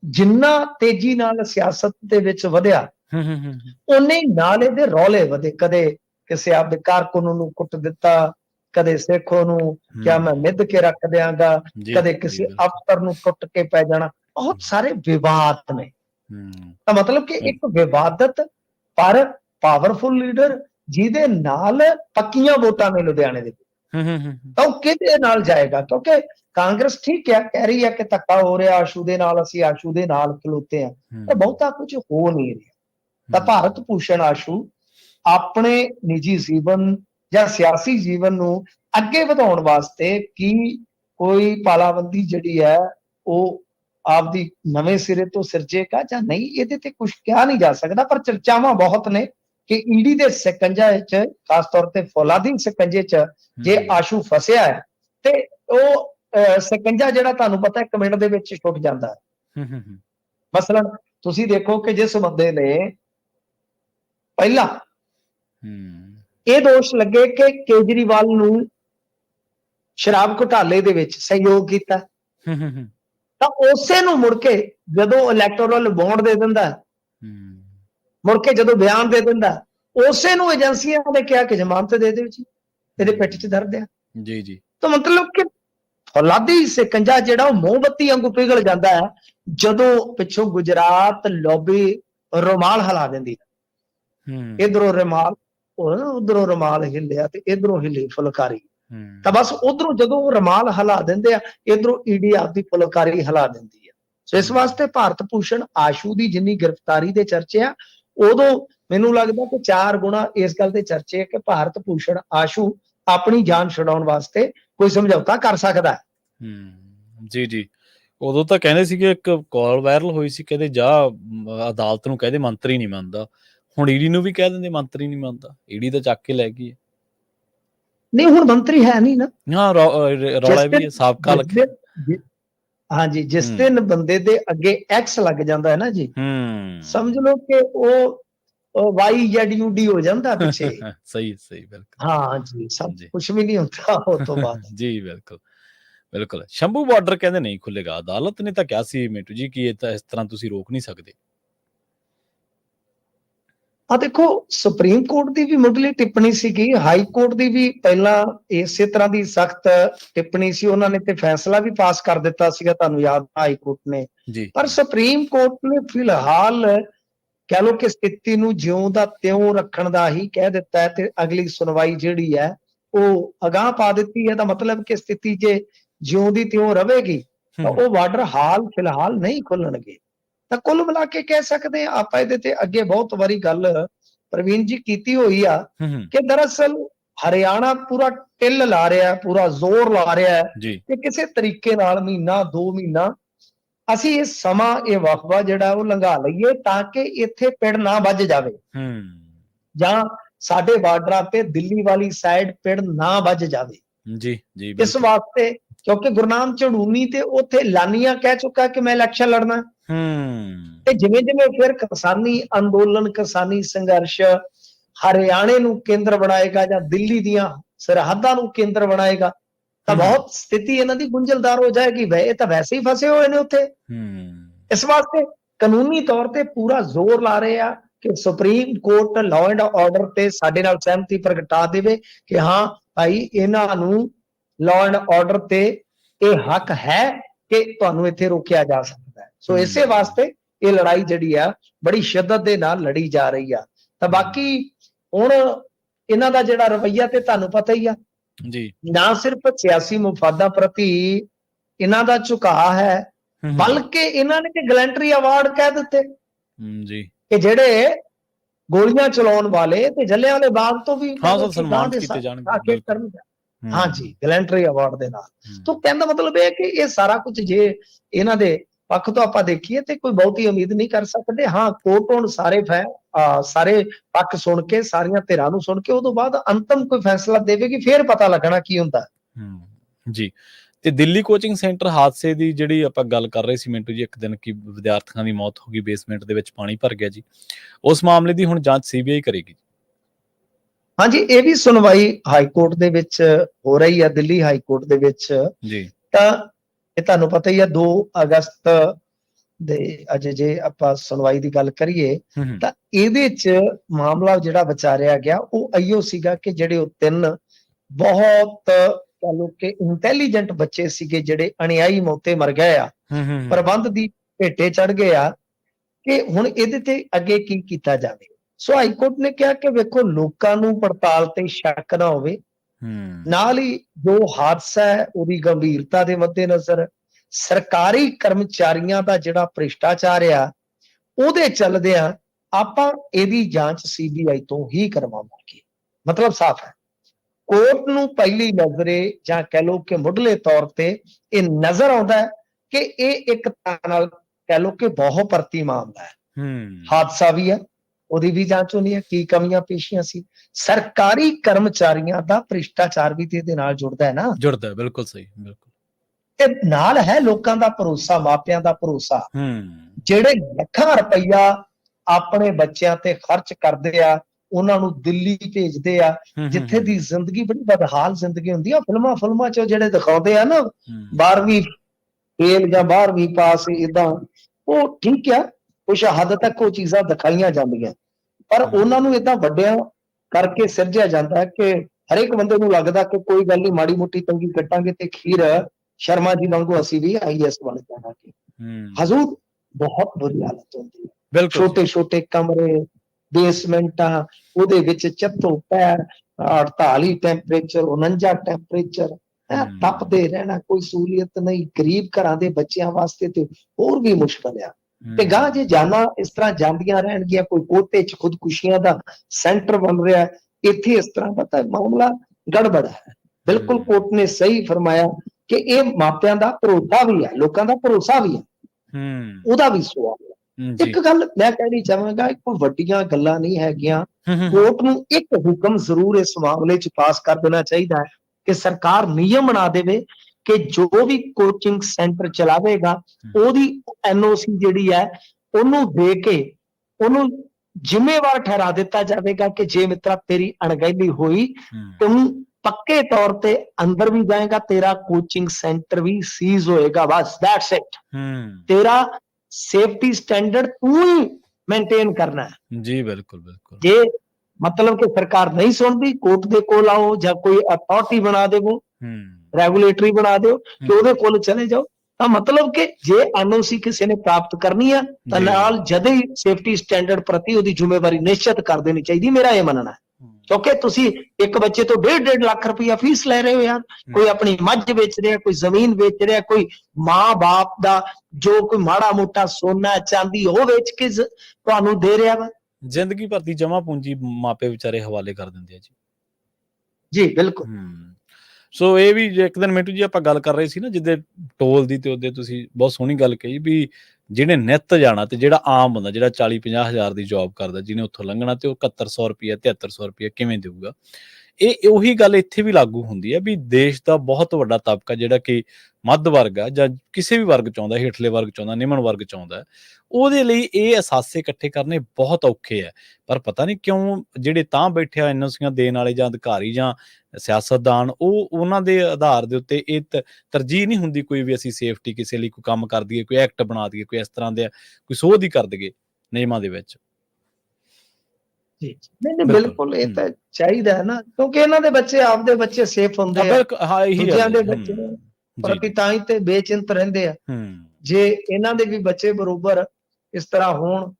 ਜਿੰਨਾ ਤੇਜ਼ੀ ਨਾਲ ਸਿਆਸਤ ਦੇ ਵਿੱਚ ਵਧਿਆ ਹੂੰ ਹੂੰ ਹੂੰ ਉਹਨੇ ਨਾਲ ਇਹਦੇ ਰੌਲੇ ਵਧੇ। ਕਦੇ ਕਿਸੇ ਆਪਦੇ ਕਾਰਕੁਨ ਨੂੰ ਕੁੱਟ ਦਿੱਤਾ ਕਦੇ ਸੇਖੋ ਨੂੰ ਕਿਆ ਮੈਂ ਮਿੱਧ ਕੇ ਰੱਖ ਦਿਆਂਗਾ ਕਦੇ ਕਿਸੇ। ਅਫਸਰ ਨੂੰ ਕੁੱਟ ਕੇ ਪੈ ਜਾਣਾ। ਬਹੁਤ ਸਾਰੇ ਵਿਵਾਦ ਨੇ। ਤਾਂ ਮਤਲਬ ਕਿ ਇੱਕ ਵਿਵਾਦਤ ਪਰ ਪਾਵਰਫੁਲ ਲੀਡਰ ਜਿਹਦੇ ਨਾਲ ਪੱਕੀਆਂ ਵੋਟਾਂ ਨੇ ਲੁਧਿਆਣੇ ਦੇ ਤਾਂ ਉਹ ਕਿਹਦੇ ਨਾਲ ਜਾਏਗਾ? ਕਿਉਂਕਿ ਕਾਂਗਰਸ ਠੀਕ ਹੈ ਕਹਿ ਰਹੀ ਹੈ ਕਿ ਧੱਕਾ ਹੋ ਰਿਹਾ ਆਸ਼ੂ ਦੇ ਨਾਲ ਅਸੀਂ ਆਸ਼ੂ ਦੇ ਨਾਲ ਖਲੋਤੇ ਹੂੰ, ਤਾਂ ਬਹੁਤਾ ਕੁਝ ਹੋ ਨਹੀਂ ਰਿਹਾ। ਤਾਂ ਭਾਰਤ ਭੂਸ਼ਣ ਆਸ਼ੂ ਆਪਣੇ ਨਿੱਜੀ ਜੀਵਨ ਜਾਂ ਸਿਆਸੀ ਜੀਵਨ ਨੂੰ ਅੱਗੇ ਵਧਾਉਣ ਵਾਸਤੇ ਕੀ ਕੋਈ ਪਾਲਾਬੰਦੀ ਜਿਹੜੀ ਹੈ ਉਹ ਆਪਦੀ ਨਵੇਂ ਸਿਰੇ ਤੋਂ ਸਿਰਜੇਗਾ ਜਾਂ ਨਹੀਂ? ਇਹਦੇ ਤੇ ਕੁਝ ਕਿਹਾ ਨਹੀਂ ਜਾ ਸਕਦਾ ਪਰ ਚਰਚਾਵਾਂ ਬਹੁਤ ਨੇ। ਕਿ ਈਡੀ ਦੇ ਸਿਕੰਜਾ ਵਿੱਚ ਖਾਸ ਤੌਰ ਤੇ ਫੌਲਾਦੀ ਸਿਕੰਜੇ 'ਚ ਜੇ ਹੂੰ, ਆਸ਼ੂ ਫਸਿਆ ਹੈ ਤੇ ਉਹ ਸਿਕੰਜਾ ਜਿਹੜਾ ਤੁਹਾਨੂੰ ਪਤਾ ਇੱਕ ਮਿੰਟ ਦੇ ਵਿੱਚ ਛੁੱਟ ਜਾਂਦਾ ਹੈ। ਹੂੰ ਹੂੰ ਹੂੰ। ਮਸਲਨ ਤੁਸੀਂ ਦੇਖੋ ਕਿ ਜਿਸ ਬੰਦੇ ਨੇ ਪਹਿਲਾਂ ਹੂੰ। ਇਹ ਦੋਸ਼ ਲੱਗੇ ਕਿ ਕੇਜਰੀਵਾਲ ਨੂੰ ਸ਼ਰਾਬ ਘੁਟਾਲੇ ਦੇ ਵਿੱਚ ਸਹਿਯੋਗ ਕੀਤਾ। ਹੂੰ ਹੂੰ ਹੂੰ। ਤਾਂ ਉਸੇ ਨੂੰ ਮੁੜ ਕੇ ਜਦੋਂ ਇਲੈਕਟੋਰਲ ਬੌਂਡ ਦੇ ਦਿੰਦਾ ਹੂੰ। ਮੁੜ ਕੇ ਜਦੋਂ ਬਿਆਨ ਦੇ ਦਿੰਦਾ ਉਸੇ ਨੂੰ ਏਜੰਸੀਆਂ ਨੇ ਕਿਹਾ ਕਿ ਜ਼ਮਾਨਤ ਦੇ ਦਿਓ ਜੀ ਇਹਦੇ ਪਿੱਠ 'ਚ ਦਰਦ ਆ। ਜੀ ਜੀ। ਤਾਂ ਮਤਲਬ ਕਿ ਫੌਲਾਦੀ ਸਿਕੰਜਾ ਜਿਹੜਾ ਉਹ ਮੋਮਬੱਤੀ ਵਾਂਗੂ ਪਿਘਲ ਜਾਂਦਾ ਹੈ ਜਦੋਂ ਪਿੱਛੋਂ ਗੁਜਰਾਤ ਲੌਬੀ ਰੁਮਾਲ ਹਿਲਾ ਦਿੰਦੀ ਹੂੰ। ਇਧਰੋਂ ਰੁਮਾਲ ਉਧਰੋਂ ਰੁਮਾਲ ਹਿੱਲਿਆ ਤੇ ਇਧਰੋਂ ਹਿੱਲੀ ਫੁਲਕਾਰੀ। ਹੂੰ। ਤਾਂ ਬਸ ਉਧਰੋਂ ਜਦੋਂ ਰੁਮਾਲ ਹਿਲਾ ਦਿੰਦੇ ਆ ਇਧਰੋਂ ਈਡੀ ਆਪਦੀ ਫੁਲਕਾਰੀ ਹਿਲਾ ਦਿੰਦੀ ਆ ਸੋ ਇਸ ਵਾਸਤੇ ਭਾਰਤ ਭੂਸ਼ਣ ਆਸ਼ੂ ਦੀ ਜਿੰਨੀ ਗ੍ਰਿਫਤਾਰੀ ਦੇ ਚਰਚੇ ਆ ਉਦੋਂ ਮੈਨੂੰ ਲੱਗਦਾ ਕਿ ਚਾਰ ਗੁਣਾ ਇਸ ਗੱਲ ਦੇ ਚਰਚੇ ਆ ਕਿ ਭਾਰਤ ਭੂਸ਼ਣ ਆਸ਼ੂ ਆਪਣੀ ਜਾਨ ਛਡਾਉਣ ਵਾਸਤੇ ਕੋਈ ਸਮਝੌਤਾ ਕਰ ਸਕਦਾ ਹੈ। ਹੂੰ ਜੀ ਜੀ। ਉਦੋਂ ਤਾਂ ਕਹਿੰਦੇ ਸੀਗੇ ਇੱਕ ਕਾਲ ਵਾਇਰਲ ਹੋਈ ਸੀ ਕਹਿੰਦੇ ਜਾ ਅਦਾਲਤ ਨੂੰ ਕਹਦੇ ਮੰਤਰੀ ਨਹੀਂ ਮੰਨਦਾ। ਹੁਣ ਈਡੀ ਨੂੰ ਵੀ ਕਹਿ ਦਿੰਦੇ ਮੰਤਰੀ ਨਹੀਂ ਮੰਨਦਾ। ਈਡੀ ਤਾਂ ਚੱਕ ਕੇ ਲੈ ਗਈ ਹੈ। ਨਹੀਂ ਹੁਣ ਮੰਤਰੀ ਹੈ ਨਹੀਂ ਨਾ। ਹਾਂ ਰੌਲਾ ਵੀ ਹੈ, ਸਾਬਕਾ ਲੱਗ ਹਾਂਜੀ ਜਿਸ। ਦਿਨ ਬੰਦੇ ਦੇ ਅੱਗੇ ਐਕਸ ਲੱਗ ਜਾਂਦਾ ਹੈ ਨਾ ਜੀ ਹੂੰ। ਸਮਝ ਲਓ ਕਿ ਉਹ ਵਾਈ ਜ਼ੈਡ ਯੂ ਡੀ ਹੋ ਜਾਂਦਾ ਪਿੱਛੇ। ਸਹੀ ਸਹੀ ਬਿਲਕੁਲ। ਹਾਂ ਜੀ ਸਭ। ਕੁਝ ਵੀ ਨਹੀਂ ਹੁੰਦਾ ਉਹ ਤੋਂ ਬਾਅਦ। ਜੀ ਬਿਲਕੁਲ। ਬਿਲਕੁਲ। ਸ਼ੰਭੂ ਬਾਰਡਰ ਕਹਿੰਦੇ ਨਹੀਂ ਖੁੱਲੇਗਾ। ਅਦਾਲਤ ਨੇ ਤਾਂ ਕਿਹਾ ਸੀ ਮੇਟੂ ਜੀ ਕਿ ਇਹ ਤਾਂ ਇਸ ਤਰ੍ਹਾਂ ਤੁਸੀਂ ਰੋਕ ਨਹੀਂ ਸਕਦੇ। ਆ ਦੇਖੋ ਸੁਪਰੀਮ ਕੋਰਟ ਦੀ ਵੀ ਮੁੱਢਲੀ ਟਿੱਪਣੀ ਸੀਗੀ ਹਾਈ ਕੋਰਟ ਦੀ ਵੀ ਪਹਿਲਾਂ ਇਸੇ ਤਰ੍ਹਾਂ ਦੀ ਸਖਤ ਟਿੱਪਣੀ ਸੀ ਉਹਨਾਂ ਨੇ ਤੇ ਫੈਸਲਾ ਵੀ ਪਾਸ ਕਰ ਦਿੱਤਾ ਸੀਗਾ ਤੁਹਾਨੂੰ ਯਾਦ ਹਾਈ ਕੋਰਟ ਨੇ। ਪਰ ਸੁਪਰੀਮ ਕੋਰਟ ਨੇ ਫਿਲਹਾਲ ਕਹਿ ਲੋ ਕਿ ਸਥਿਤੀ ਨੂੰ ਜਿਉਂ ਦਾ ਤਿਉਂ ਰੱਖਣ ਦਾ ਹੀ ਕਹਿ ਦਿੱਤਾ ਤੇ ਅਗਲੀ ਸੁਣਵਾਈ ਜਿਹੜੀ ਹੈ ਉਹ ਅਗਾਹ ਪਾ ਦਿੱਤੀ ਹੈ। ਤਾਂ ਮਤਲਬ ਕਿ ਸਥਿਤੀ ਜੇ ਜਿਉਂ ਦੀ ਤਿਉਂ ਰਹੇਗੀ ਤਾਂ ਉਹ ਬਾਰਡਰ ਹਾਲ ਫਿਲਹਾਲ ਨਹੀਂ ਖੁੱਲਣਗੇ। ਤਾਂ ਕੁੱਲ ਮਿਲਾ ਕੇ ਕਹਿ ਸਕਦੇ ਹਾਂ ਆਪਾਂ ਇਹਦੇ ਤੇ ਅੱਗੇ ਬਹੁਤ ਵਾਰੀ ਗੱਲ ਪ੍ਰਵੀਨ ਜੀ ਕੀਤੀ ਹੋਈ ਆ ਕਿ ਦਰਅਸਲ ਹਰਿਆਣਾ ਪੂਰਾ ਟਿੱਲ ਲਾ ਰਿਹਾ ਪੂਰਾ ਜ਼ੋਰ ਲਾ ਰਿਹਾ ਕਿ ਕਿਸੇ ਤਰੀਕੇ ਨਾਲ ਮਹੀਨਾ ਦੋ ਮਹੀਨਾ ਅਸੀਂ ਇਹ ਸਮਾਂ ਇਹ ਵਕਫਾ ਜਿਹੜਾ ਉਹ ਲੰਘਾ ਲਈਏ ਤਾਂ ਕਿ ਇੱਥੇ ਪਿੜ ਨਾ ਵੱਜ ਜਾਵੇ। ਹੂੰ। ਜਾਂ ਸਾਡੇ ਬਾਰਡਰਾਂ ਤੇ ਦਿੱਲੀ ਵਾਲੀ ਸਾਈਡ ਪਿੜ ਨਾ ਵੱਜ ਜਾਵੇ। ਜੀ ਜੀ ਇਸ। ਵਾਸਤੇ ਕਿਉਂਕਿ ਗੁਰਨਾਮ ਝੜੂਨੀ ਤੇ ਉੱਥੇ ਲਾਨੀਆਂ ਕਹਿ ਚੁੱਕਾ ਕਿ ਮੈਂ ਇਲੈਕਸ਼ਨ ਲੜਨਾ। ਹੂੰ। ਤੇ ਜਿਵੇਂ ਜਿਵੇਂ ਫਿਰ ਕਿਸਾਨੀ ਅੰਦੋਲਨ ਕਿਸਾਨੀ ਸੰਘਰਸ਼ ਹਰਿਆਣੇ ਨੂੰ ਕੇਂਦਰ ਬਣਾਏਗਾ ਜਾਂ ਦਿੱਲੀ ਦੀਆਂ ਸਰਹੱਦਾਂ ਨੂੰ ਕੇਂਦਰ ਬਣਾਏਗਾ ਤਾਂ। ਬਹੁਤ ਸਥਿਤੀ ਇਹਨਾਂ ਦੀ ਗੁੰਝਲਦਾਰ ਹੋ ਜਾਏਗੀ। ਵੈ ਇਹ ਤਾਂ ਵੈਸੇ ਹੀ ਫਸੇ ਹੋਏ ਨੇ ਉੱਥੇ। ਹੂੰ। ਇਸ ਵਾਸਤੇ ਕਾਨੂੰਨੀ ਤੌਰ ਤੇ ਪੂਰਾ ਜ਼ੋਰ ਲਾ ਰਹੇ ਆ ਕਿ supreme court law and order ਤੇ ਸਾਡੇ ਨਾਲ ਸਹਿਮਤੀ ਪ੍ਰਗਟਾ ਦੇਵੇ ਕਿ ਹਾਂ ਭਾਈ ਇਹਨਾਂ ਨੂੰ ਲਾਅ ਐਂਡ ਆਰਡਰ ਤੇ ਇਹ ਹੱਕ ਹੈ ਕਿ ਤੁਹਾਨੂੰ ਇੱਥੇ ਰੋਕਿਆ ਜਾ ਸਕਦਾ ਹੈ। ਸੋ। ਇਸੇ ਵਾਸਤੇ ਇਹ ਲੜਾਈ ਜਿਹੜੀ ਆ ਬੜੀ ਸ਼ਿੱਦਤ ਦੇ ਨਾਲ ਲੜੀ ਜਾ ਰਹੀ ਆ। ਤਾਂ ਬਾਕੀ ਹੁਣ ਇਹਨਾਂ ਦਾ ਜਿਹੜਾ ਰਵੱਈਆ ਤੇ ਤੁਹਾਨੂੰ ਪਤਾ ਹੀ ਆ। ਜੀ। ਨਾ ਸਿਰਫ ਸਿਆਸੀ ਮੁਫਾਦਾਂ ਪ੍ਰਤੀ ਇਹਨਾਂ ਦਾ ਝੁਕਾਅ ਹੈ ਬਲਕਿ ਇਹਨਾਂ ਨੇ ਤੇ ਗਲੈਂਟਰੀ ਅਵਾਰਡ ਕਹਿ ਦਿੱਤੇ। ਜੀ। ਕਿ ਜਿਹੜੇ ਗੋਲੀਆਂ ਚਲਾਉਣ ਵਾਲੇ ਤੇ ਜੱਲਿਆਂ ਵਾਲੇ ਬਾਗ ਤੋਂ ਵੀ ਹਾਂ ਸਨਮਾਨ ਕੀਤੇ ਜਾਣਗੇ। ਹਾਂਜੀ ਗਲੈਂਟਰੀ ਅਵਾਰਡ ਦੇ ਨਾਲ। ਤੋਂ ਕਹਿੰਦਾ ਮਤਲਬ ਇਹ ਹੈ ਕਿ ਇਹ ਸਾਰਾ ਕੁਝ ਜੇ ਇਹਨਾਂ ਦੇ ਪੱਖ ਤੋਂ ਆਪਾਂ ਦੇਖੀਏ ਤੇ ਕੋਈ ਬਹੁਤੀ ਉਮੀਦ ਨਹੀਂ ਕਰ ਸਕਦੇ। ਹਾਂ ਹੁਣ ਸਾਰੇ ਫੈ ਸਾਰੇ ਪੱਖ ਸੁਣ ਕੇ ਸਾਰੀਆਂ ਧਿਰਾਂ ਨੂੰ ਸੁਣ ਕੇ ਉਦੋਂ ਬਾਅਦ ਅੰਤਮ ਕੋਈ ਫੈਸਲਾ ਦੇਵੇਗੀ ਫਿਰ ਪਤਾ ਲੱਗਣਾ ਕੀ ਹੁੰਦਾ। ਜੀ। ਤੇ ਦਿੱਲੀ ਕੋਚਿੰਗ ਸੈਂਟਰ ਹਾਦਸੇ ਦੀ ਜਿਹੜੀ ਆਪਾਂ ਗੱਲ ਕਰ ਰਹੇ ਸੀ ਮਿੰਟੂ ਜੀ ਇੱਕ ਦਿਨ ਕੀ ਵਿਦਿਆਰਥੀਆਂ ਦੀ ਮੌਤ ਹੋ ਗਈ ਬੇਸਮੈਂਟ ਦੇ ਵਿੱਚ ਪਾਣੀ ਭਰ ਗਿਆ ਜੀ। ਉਸ ਮਾਮਲੇ ਦੀ ਹੁਣ ਜਾਂਚ ਸੀਬੀਆਈ ਕਰੇਗੀ ਹਾਂਜੀ ਇਹ ਵੀ ਸੁਣਵਾਈ ਹਾਈ ਕੋਰਟ ਦੇ ਵਿੱਚ ਹੋ ਰਹੀ ਹੈ ਦਿੱਲੀ ਹਾਈ ਕੋਰਟ ਦੇ ਵਿੱਚ। ਜੀ। ਤਾਂ ਇਹ ਤੁਹਾਨੂੰ ਪਤਾ ਹੀ ਹੈ 2 ਅਗਸਤ ਦੇ ਅਜੇ ਜੇ ਆਪਾਂ ਸੁਣਵਾਈ ਦੀ ਗੱਲ ਕਰੀਏ ਤਾਂ ਇਹਦੇ ਚ ਮਾਮਲਾ ਜਿਹੜਾ ਵਿਚਾਰਿਆ ਗਿਆ ਉਹ ਅਈਓ ਸੀਗਾ ਕਿ ਜਿਹੜੇ ਉਹ ਤਿੰਨ ਬਹੁਤ ਕਹ ਲੋ ਕਿ ਇੰਟੈਲੀਜੈਂਟ ਬੱਚੇ ਸੀਗੇ ਜਿਹੜੇ ਅਣਿਆਈ ਮੌਤੇ ਮਰ ਗਏ ਆ। ਪ੍ਰਬੰਧ ਦੀ ਭੇਟੇ ਚੜ ਗਏ ਆ ਕਿ ਹੁਣ ਇਹਦੇ ਤੇ ਅੱਗੇ ਕੀ ਕੀਤਾ ਜਾਵੇ। ਸੋ ਹਾਈ ਕੋਰਟ ਨੇ ਕਿਹਾ ਕਿ ਵੇਖੋ ਲੋਕਾਂ ਨੂੰ ਪੜਤਾਲ ਤੇ ਸ਼ੱਕ ਨਾ ਹੋਵੇ। ਨਾਲ ਹੀ ਜੋ ਹਾਦਸਾ ਹੈ ਉਹਦੀ ਗੰਭੀਰਤਾ ਦੇ ਮੱਦੇਨਜ਼ਰ ਸਰਕਾਰੀ ਕਰਮਚਾਰੀਆਂ ਦਾ ਜਿਹੜਾ ਭ੍ਰਿਸ਼ਟਾਚਾਰ ਆ ਉਹਦੇ ਚੱਲਦਿਆਂ ਆਪਾਂ ਇਹਦੀ ਜਾਂਚ ਸੀਬੀਆਈ ਤੋਂ ਹੀ ਕਰਵਾਵਾਂਗੇ। ਮਤਲਬ ਸਾਫ਼ ਹੈ। ਕੋਰਟ ਨੂੰ ਪਹਿਲੀ ਨਜ਼ਰੇ ਜਾਂ ਕਹਿ ਲਓ ਕਿ ਮੁੱਢਲੇ ਤੌਰ ਤੇ ਇਹ ਨਜ਼ਰ ਆਉਂਦਾ ਹੈ ਕਿ ਇਹ ਇੱਕ ਤਰ੍ਹਾਂ ਨਾਲ ਕਹਿ ਲਓ ਕਿ ਬਹੁ ਪ੍ਰਤੀ ਮਾਮਲਾ ਹੈ। ਹੂੰ, ਹਾਦਸਾ ਵੀ ਹੈ। ਉਹਦੀ ਵੀ ਜਾਂਚ ਹੋਣੀ ਹੈ ਕੀ ਕਮੀਆਂ ਪੇਸ਼ੀਆਂ ਸੀ। ਸਰਕਾਰੀ ਕਰਮਚਾਰੀਆਂ ਦਾ ਭ੍ਰਿਸ਼ਟਾਚਾਰ ਵੀ ਤੇ ਇਹਦੇ ਨਾਲ ਜੁੜਦਾ ਹੈ ਨਾ। ਜੁੜਦਾ ਹੈ, ਬਿਲਕੁਲ ਸਹੀ ਬਿਲਕੁਲ। ਤੇ ਨਾਲ ਹੈ ਲੋਕਾਂ ਦਾ ਭਰੋਸਾ ਮਾਪਿਆਂ ਦਾ ਭਰੋਸਾ। ਹੂੰ। ਜਿਹੜੇ ਲੱਖਾਂ ਰੁਪਈਆ ਆਪਣੇ ਬੱਚਿਆਂ ਤੇ ਖਰਚ ਕਰਦੇ ਆ ਉਹਨਾਂ ਨੂੰ ਦਿੱਲੀ ਭੇਜਦੇ ਆ ਜਿੱਥੇ ਦੀ ਜ਼ਿੰਦਗੀ ਬੜੀ ਬਦਹਾਲ ਜ਼ਿੰਦਗੀ ਹੁੰਦੀ ਆ ਫਿਲਮਾਂ ਫਿਲਮਾਂ 'ਚ ਜਿਹੜੇ ਦਿਖਾਉਂਦੇ ਆ ਨਾ ਹੂੰ, 12ਵੀਂ ਫੇਲ ਜਾਂ 12ਵੀਂ ਪਾਸ ਇਦਾਂ ਉਹ ਠੀਕ ਆ ਕੁਛ ਹੱਦ ਤੱਕ ਉਹ ਚੀਜ਼ਾਂ ਦਿਖਾਈਆਂ ਜਾਂਦੀਆਂ। ਪਰ। ਉਹਨਾਂ ਨੂੰ ਇਦਾਂ ਵੱਡਿਆਂ ਕਰਕੇ ਸਿਰਜਿਆ ਜਾਂਦਾ ਕਿ ਹਰੇਕ ਬੰਦੇ ਨੂੰ ਲੱਗਦਾ ਕਿ ਕੋਈ ਗੱਲ ਨਹੀਂ ਮਾੜੀ ਮੋਟੀ ਤੰਗੀ ਕੱਟਾਂਗੇ ਤੇ ਖੀਰ ਸ਼ਰਮਾ ਜੀ ਵਾਂਗੂ ਅਸੀਂ ਵੀ ਆਈਐਸ ਬਣ ਜਾਵਾਂਗੇ। ਹਜ਼ੂਰ ਬਹੁਤ ਬੁਰੀ ਹਾਲਤ ਹੁੰਦੀ ਹੈ। ਬਿਲਕੁਲ। ਛੋਟੇ ਛੋਟੇ ਕਮਰੇ ਬੇਸਮੈਂਟਾਂ ਉਹਦੇ ਵਿੱਚ ਚੱਤੋ ਪੈਰ 48 ਟੈਂਪਰੇਚਰ 49 ਟੈਂਪਰੇਚਰ। ਤਪਦੇ ਰਹਿਣਾ ਕੋਈ ਸਹੂਲੀਅਤ ਨਹੀਂ ਗਰੀਬ ਘਰਾਂ ਦੇ ਬੱਚਿਆਂ ਵਾਸਤੇ ਤੇ ਹੋਰ ਵੀ ਮੁਸ਼ਕਲ ਆ। ਤੇ ਗਾਂ ਜੇ ਜਾਨਾਂ ਇਸ ਤਰ੍ਹਾਂ ਜਾਂਦੀਆਂ ਰਹਿਣਗੀਆਂ ਕੋਈ ਕੋਟੇ 'ਚ ਖੁਦਕੁਸ਼ੀਆਂ ਦਾ ਸੈਂਟਰ ਬਣ ਰਿਹਾ ਇੱਥੇ ਇਸ ਤਰ੍ਹਾਂ ਦਾ ਤਾਂ ਮਾਮਲਾ ਗੜਬੜ ਹੈ। ਬਿਲਕੁਲ। ਕੋਰਟ ਨੇ ਸਹੀ ਫਰਮਾਇਆ ਕਿ ਇਹ ਮਾਪਿਆਂ ਦਾ ਭਰੋਸਾ ਵੀ ਹੈ ਲੋਕਾਂ ਦਾ ਭਰੋਸਾ ਵੀ ਹੈ। ਹੂੰ। ਉਹਦਾ ਵੀ ਸਵਾਲ ਇੱਕ ਗੱਲ ਮੈਂ ਕਹਿਣੀ ਚਾਹਾਂਗਾ ਕੋਈ ਵੱਡੀਆਂ ਗੱਲਾਂ ਨਹੀਂ ਹੈਗੀਆਂ। ਕੋਰਟ ਨੂੰ ਇੱਕ ਹੁਕਮ ਜ਼ਰੂਰ ਇਸ ਮਾਮਲੇ 'ਚ ਪਾਸ ਕਰ ਦੇਣਾ ਚਾਹੀਦਾ ਹੈ ਕਿ ਸਰਕਾਰ ਨਿਯਮ ਬਣਾ ਦੇਵੇ ਕਿ ਜੋ ਵੀ ਕੋਚਿੰਗ ਸੈਂਟਰ ਚਲਾਵੇਗਾ ਉਹਦੀ ਐਨਓਸੀ ਜਿਹੜੀ ਹੈ ਉਹਨੂੰ ਦੇ ਕੇ ਉਹਨੂੰ ਜ਼ਿੰਮੇਵਾਰ ਠਹਿਰਾ ਦਿੱਤਾ ਜਾਵੇਗਾ ਕਿ ਜੇ ਮਿੱਤਰਾ ਤੇਰੀ ਅਣਗਹਿਲੀ ਹੋਈ ਤੂੰ ਪੱਕੇ ਤੌਰ ਤੇ ਅੰਦਰ ਵੀ ਜਾਏਗਾ ਤੇਰਾ ਕੋਚਿੰਗ ਸੈਂਟਰ ਵੀ ਸੀਜ਼ ਹੋਏਗਾ ਬਸ ਦੈਟਸ ਇਟ ਤੇਰਾ ਸੇਫਟੀ ਸਟੈਂਡਰਡ ਤੂੰ ਹੀ ਮੇਨਟੇਨ ਕਰਨਾ ਹੈ। ਜੀ ਬਿਲਕੁਲ ਬਿਲਕੁਲ। ਜੇ ਮਤਲਬ ਕਿ ਸਰਕਾਰ ਨਹੀਂ ਸੁਣਦੀ ਕੋਰਟ ਦੇ ਕੋਲ ਆਓ ਜਾਂ ਕੋਈ ਅਥਾਰਟੀ ਬਣਾ ਦੇਵੋ। ਹੂੰ। ਰੈਗੂਲੇਟਰੀ ਬਣਾ ਦਿਓ ਕਿ। ਉਹਦੇ ਕੋਲ ਚਲੇ ਜਾਓ। ਤਾਂ ਮਤਲਬ ਕਿ ਜੇ ਐਨਓਸੀ ਕਿਸੇ ਨੇ ਪ੍ਰਾਪਤ ਕਰਨੀ ਆ ਤਾਂ। ਨਾਲ ਜਦੇ ਹੀ ਸੇਫਟੀ ਸਟੈਂਡਰਡ ਪ੍ਰਤੀ ਉਹਦੀ ਜ਼ਿੰਮੇਵਾਰੀ ਨਿਸ਼ਚਿਤ ਕਰ ਦੇਣੀ ਚਾਹੀਦੀ ਮੇਰਾ ਇਹ ਮੰਨਣਾ ਹੈ। ਕਿਉਂਕਿ ਤੁਸੀਂ ਇੱਕ ਬੱਚੇ ਤੋਂ 1.5 ਲੱਖ ਰੁਪਇਆ ਫੀਸ ਲੈ ਰਹੇ ਹੋ ਯਾਰ। ਕੋਈ ਆਪਣੀ ਮੱਝ ਵੇਚ ਰਿਹਾ ਕੋਈ ਜ਼ਮੀਨ ਵੇਚ ਰਿਹਾ ਕੋਈ ਮਾਂ-ਬਾਪ ਦਾ ਜੋ ਕੋਈ ਮਾੜਾ ਮੋਟਾ ਸੋਨਾ ਚਾਂਦੀ ਉਹ ਵੇਚ ਕੇ ਤੁਹਾਨੂੰ ਦੇ ਰਿਹਾ ਵਾ। ਜ਼ਿੰਦਗੀ ਭਰ ਦੀ ਜਮਾ ਪੂੰਜੀ ਮਾਪੇ ਵਿਚਾਰੇ ਹਵਾਲੇ ਕਰ ਦਿੰਦੇ ਆ ਜੀ। ਜੀ ਬਿਲਕੁਲ। ਸੋ ਇਹ ਵੀ ਇੱਕ ਦਿਨ ਮਿੰਟੂ ਜੀ ਆਪਾਂ ਗੱਲ ਕਰ ਰਹੇ ਸੀ ਨਾ ਜਿੱਦੇ ਟੋਲ ਦੀ ਤੇ ਉਹਦੇ ਤੁਸੀਂ ਬਹੁਤ ਸੋਹਣੀ ਗੱਲ ਕਹੀ ਵੀ ਜਿਹਨੇ ਨਿੱਤ ਜਾਣਾ ਤੇ ਜਿਹੜਾ ਆਮ ਬੰਦਾ, ਜਿਹੜਾ 40 50 ਹਜ਼ਾਰ ਦੀ ਜੌਬ ਕਰਦਾ, ਜਿਹਨੇ ਉੱਥੋਂ ਲੰਘਣਾ ਤੇ ਉਹ 7100 ਰੁਪਏ 7300 ਰੁਪਏ ਕਿਵੇਂ ਦੇਊਗਾ? ਇਹ ਉਹੀ ਗੱਲ ਇੱਥੇ ਵੀ ਲਾਗੂ ਹੁੰਦੀ ਹੈ ਵੀ ਦੇਸ਼ ਦਾ ਬਹੁਤ ਵੱਡਾ ਤਬਕਾ ਜਿਹੜਾ ਕਿ ਮੱਧ ਵਰਗ ਆ ਜਾਂ ਕਿਸੇ ਵੀ ਵਰਗ ਚ ਆਉਂਦਾ, ਹੇਠਲੇ ਵਰਗ ਚ ਆਉਂਦਾ, ਨਿਮਨ ਵਰਗ ਚ ਆਉਂਦਾ, ਉਹਦੇ ਲਈ ਇਹ ਅਸਾਸੇ ਇਕੱਠੇ ਕਰਨੇ ਬਹੁਤ ਔਖੇ ਹੈ ਪਰ ਪਤਾ ਨਹੀਂ ਕਿਉਂ ਜਿਹੜੇ ਤਾਂ ਬੈਠੇ ਆ ਐਨਓਸੀਆਂ ਦੇਣ ਵਾਲੇ ਜਾਂ ਅਧਿਕਾਰੀ ਜਾਂ ਸਿਆਸਤਦਾਨ, ਉਹ ਉਹਨਾਂ ਦੇ ਆਧਾਰ ਦੇ ਉੱਤੇ ਇਹ ਤਰਜੀਹ ਨਹੀਂ ਹੁੰਦੀ ਕੋਈ ਵੀ ਅਸੀਂ ਸੇਫਟੀ ਕਿਸੇ ਲਈ ਕੋਈ ਕੰਮ ਕਰ ਦਈਏ, ਕੋਈ ਐਕਟ ਬਣਾ ਦਈਏ, ਕੋਈ ਇਸ ਤਰ੍ਹਾਂ ਦੇ ਕੋਈ ਸੋਧ ਹੀ ਕਰ ਦਈਏ ਨਿਯਮਾਂ ਦੇ ਵਿੱਚ। ਜੀ ਨਹੀਂ ਨਹੀਂ ਬਿਲਕੁਲ, ਇਹ। ਤਾਂ ਚਾਹੀਦਾ ਹੈ ਨਾ ਕਿਉਂਕਿ ਇਹਨਾਂ ਦੇ ਬੱਚੇ ਆਪਦੇ ਬੱਚੇ ਸੇਫ ਹੁੰਦੇ ਆ। ਬਿਲਕੁਲ, ਹਾਂ ਇਹੀ ਦੂਜਿਆਂ। ਦੇ ਬੱਚੇ ਪਰ ਜੀ। ਤਾਂ ਹੀ ਤੇ ਬੇਚਿੰਤ ਰਹਿੰਦੇ ਆ। ਜੇ ਇਹਨਾਂ ਦੇ ਵੀ ਬੱਚੇ ਬਰੋਬਰ ਇਸ ਤਰ੍ਹਾਂ ਹੋਣ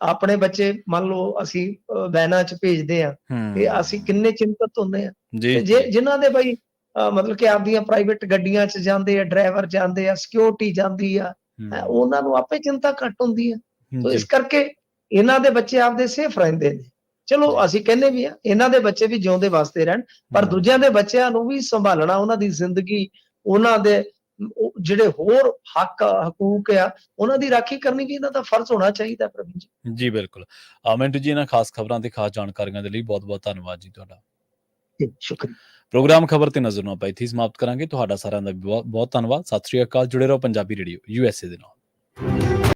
ਆਪਣੇ ਬੱਚੇ ਮੰਨ ਲਓ ਅਸੀਂ ਵੈਨਾਂ 'ਚ ਭੇਜਦੇ ਆ ਤੇ ਅਸੀਂ ਕਿੰਨੇ ਚਿੰਤਤ ਹੁੰਦੇ ਆ। ਜੀ ਤੇ ਜੇ ਜਿਨ੍ਹਾਂ ਦੇ ਬਈ ਮਤਲਬ ਕਿ ਆਪਦੀਆਂ ਪ੍ਰਾਈਵੇਟ ਗੱਡੀਆਂ 'ਚ ਜਾਂਦੇ ਆ ਡਰਾਈਵਰ ਜਾਂਦੇ ਆ ਸਿਕਿਉਰਿਟੀ ਜਾਂਦੀ ਆ ਉਹਨਾਂ ਨੂੰ ਆਪੇ ਚਿੰਤਾ ਘੱਟ ਹੁੰਦੀ ਆ। ਸੋ ਇਸ ਕਰਕੇ ਇਹਨਾਂ ਦੇ ਬੱਚੇ ਆਪਦੇ ਸੇਫ ਰਹਿੰਦੇ ਨੇ। ਚਲੋ। ਅਸੀਂ ਕਹਿੰਦੇ ਵੀ ਆ ਇਹਨਾਂ ਦੇ ਬੱਚੇ ਵੀ ਜਿਉਂਦੇ ਵਾਸਤੇ ਰਹਿਣ ਪਰ ਦੂਜਿਆਂ ਦੇ ਬੱਚਿਆਂ ਨੂੰ ਵੀ ਸੰਭਾਲਣਾ ਉਹਨਾਂ ਦੀ ਜ਼ਿੰਦਗੀ ਉਹਨਾਂ ਦੇ ਜਿਹੜੇ ਹੋਰ ਹੱਕ ਹਕੂਕ ਆ ਉਹਨਾਂ ਦੀ ਰਾਖੀ ਕਰਨੀ ਵੀ ਇਹਨਾਂ ਦਾ ਫਰਜ਼ ਹੋਣਾ ਚਾਹੀਦਾ ਪ੍ਰਵੀਨ ਜੀ। ਜੀ ਬਿਲਕੁਲ। ਅ, ਮਿੰਟੂ ਜੀ ਇਹਨਾਂ ਖਾਸ ਖਬਰਾਂ ਤੇ ਖਾਸ ਜਾਣਕਾਰੀਆਂ ਦੇ ਲਈ ਬਹੁਤ ਬਹੁਤ ਧੰਨਵਾਦ ਜੀ ਤੁਹਾਡਾ। ਜੀ ਸ਼ੁਕਰੀਆ। ਪ੍ਰੋਗਰਾਮ ਖਬਰ ਤੇ ਨਜ਼ਰ ਨੂੰ ਇੱਥੇ ਹੀ ਸਮਾਪਤ ਕਰਾਂਗੇ। ਤੁਹਾਡਾ ਸਾਰਿਆਂ ਦਾ ਬਹੁਤ ਬਹੁਤ ਧੰਨਵਾਦ। ਸਤਿ ਸ਼੍ਰੀ ਅਕਾਲ ਜੁੜੇ ਰਹੋ ਪੰਜਾਬੀ ਰੇਡੀਓ ਯੂਐਸਏ ਦੇ ਨਾਲ।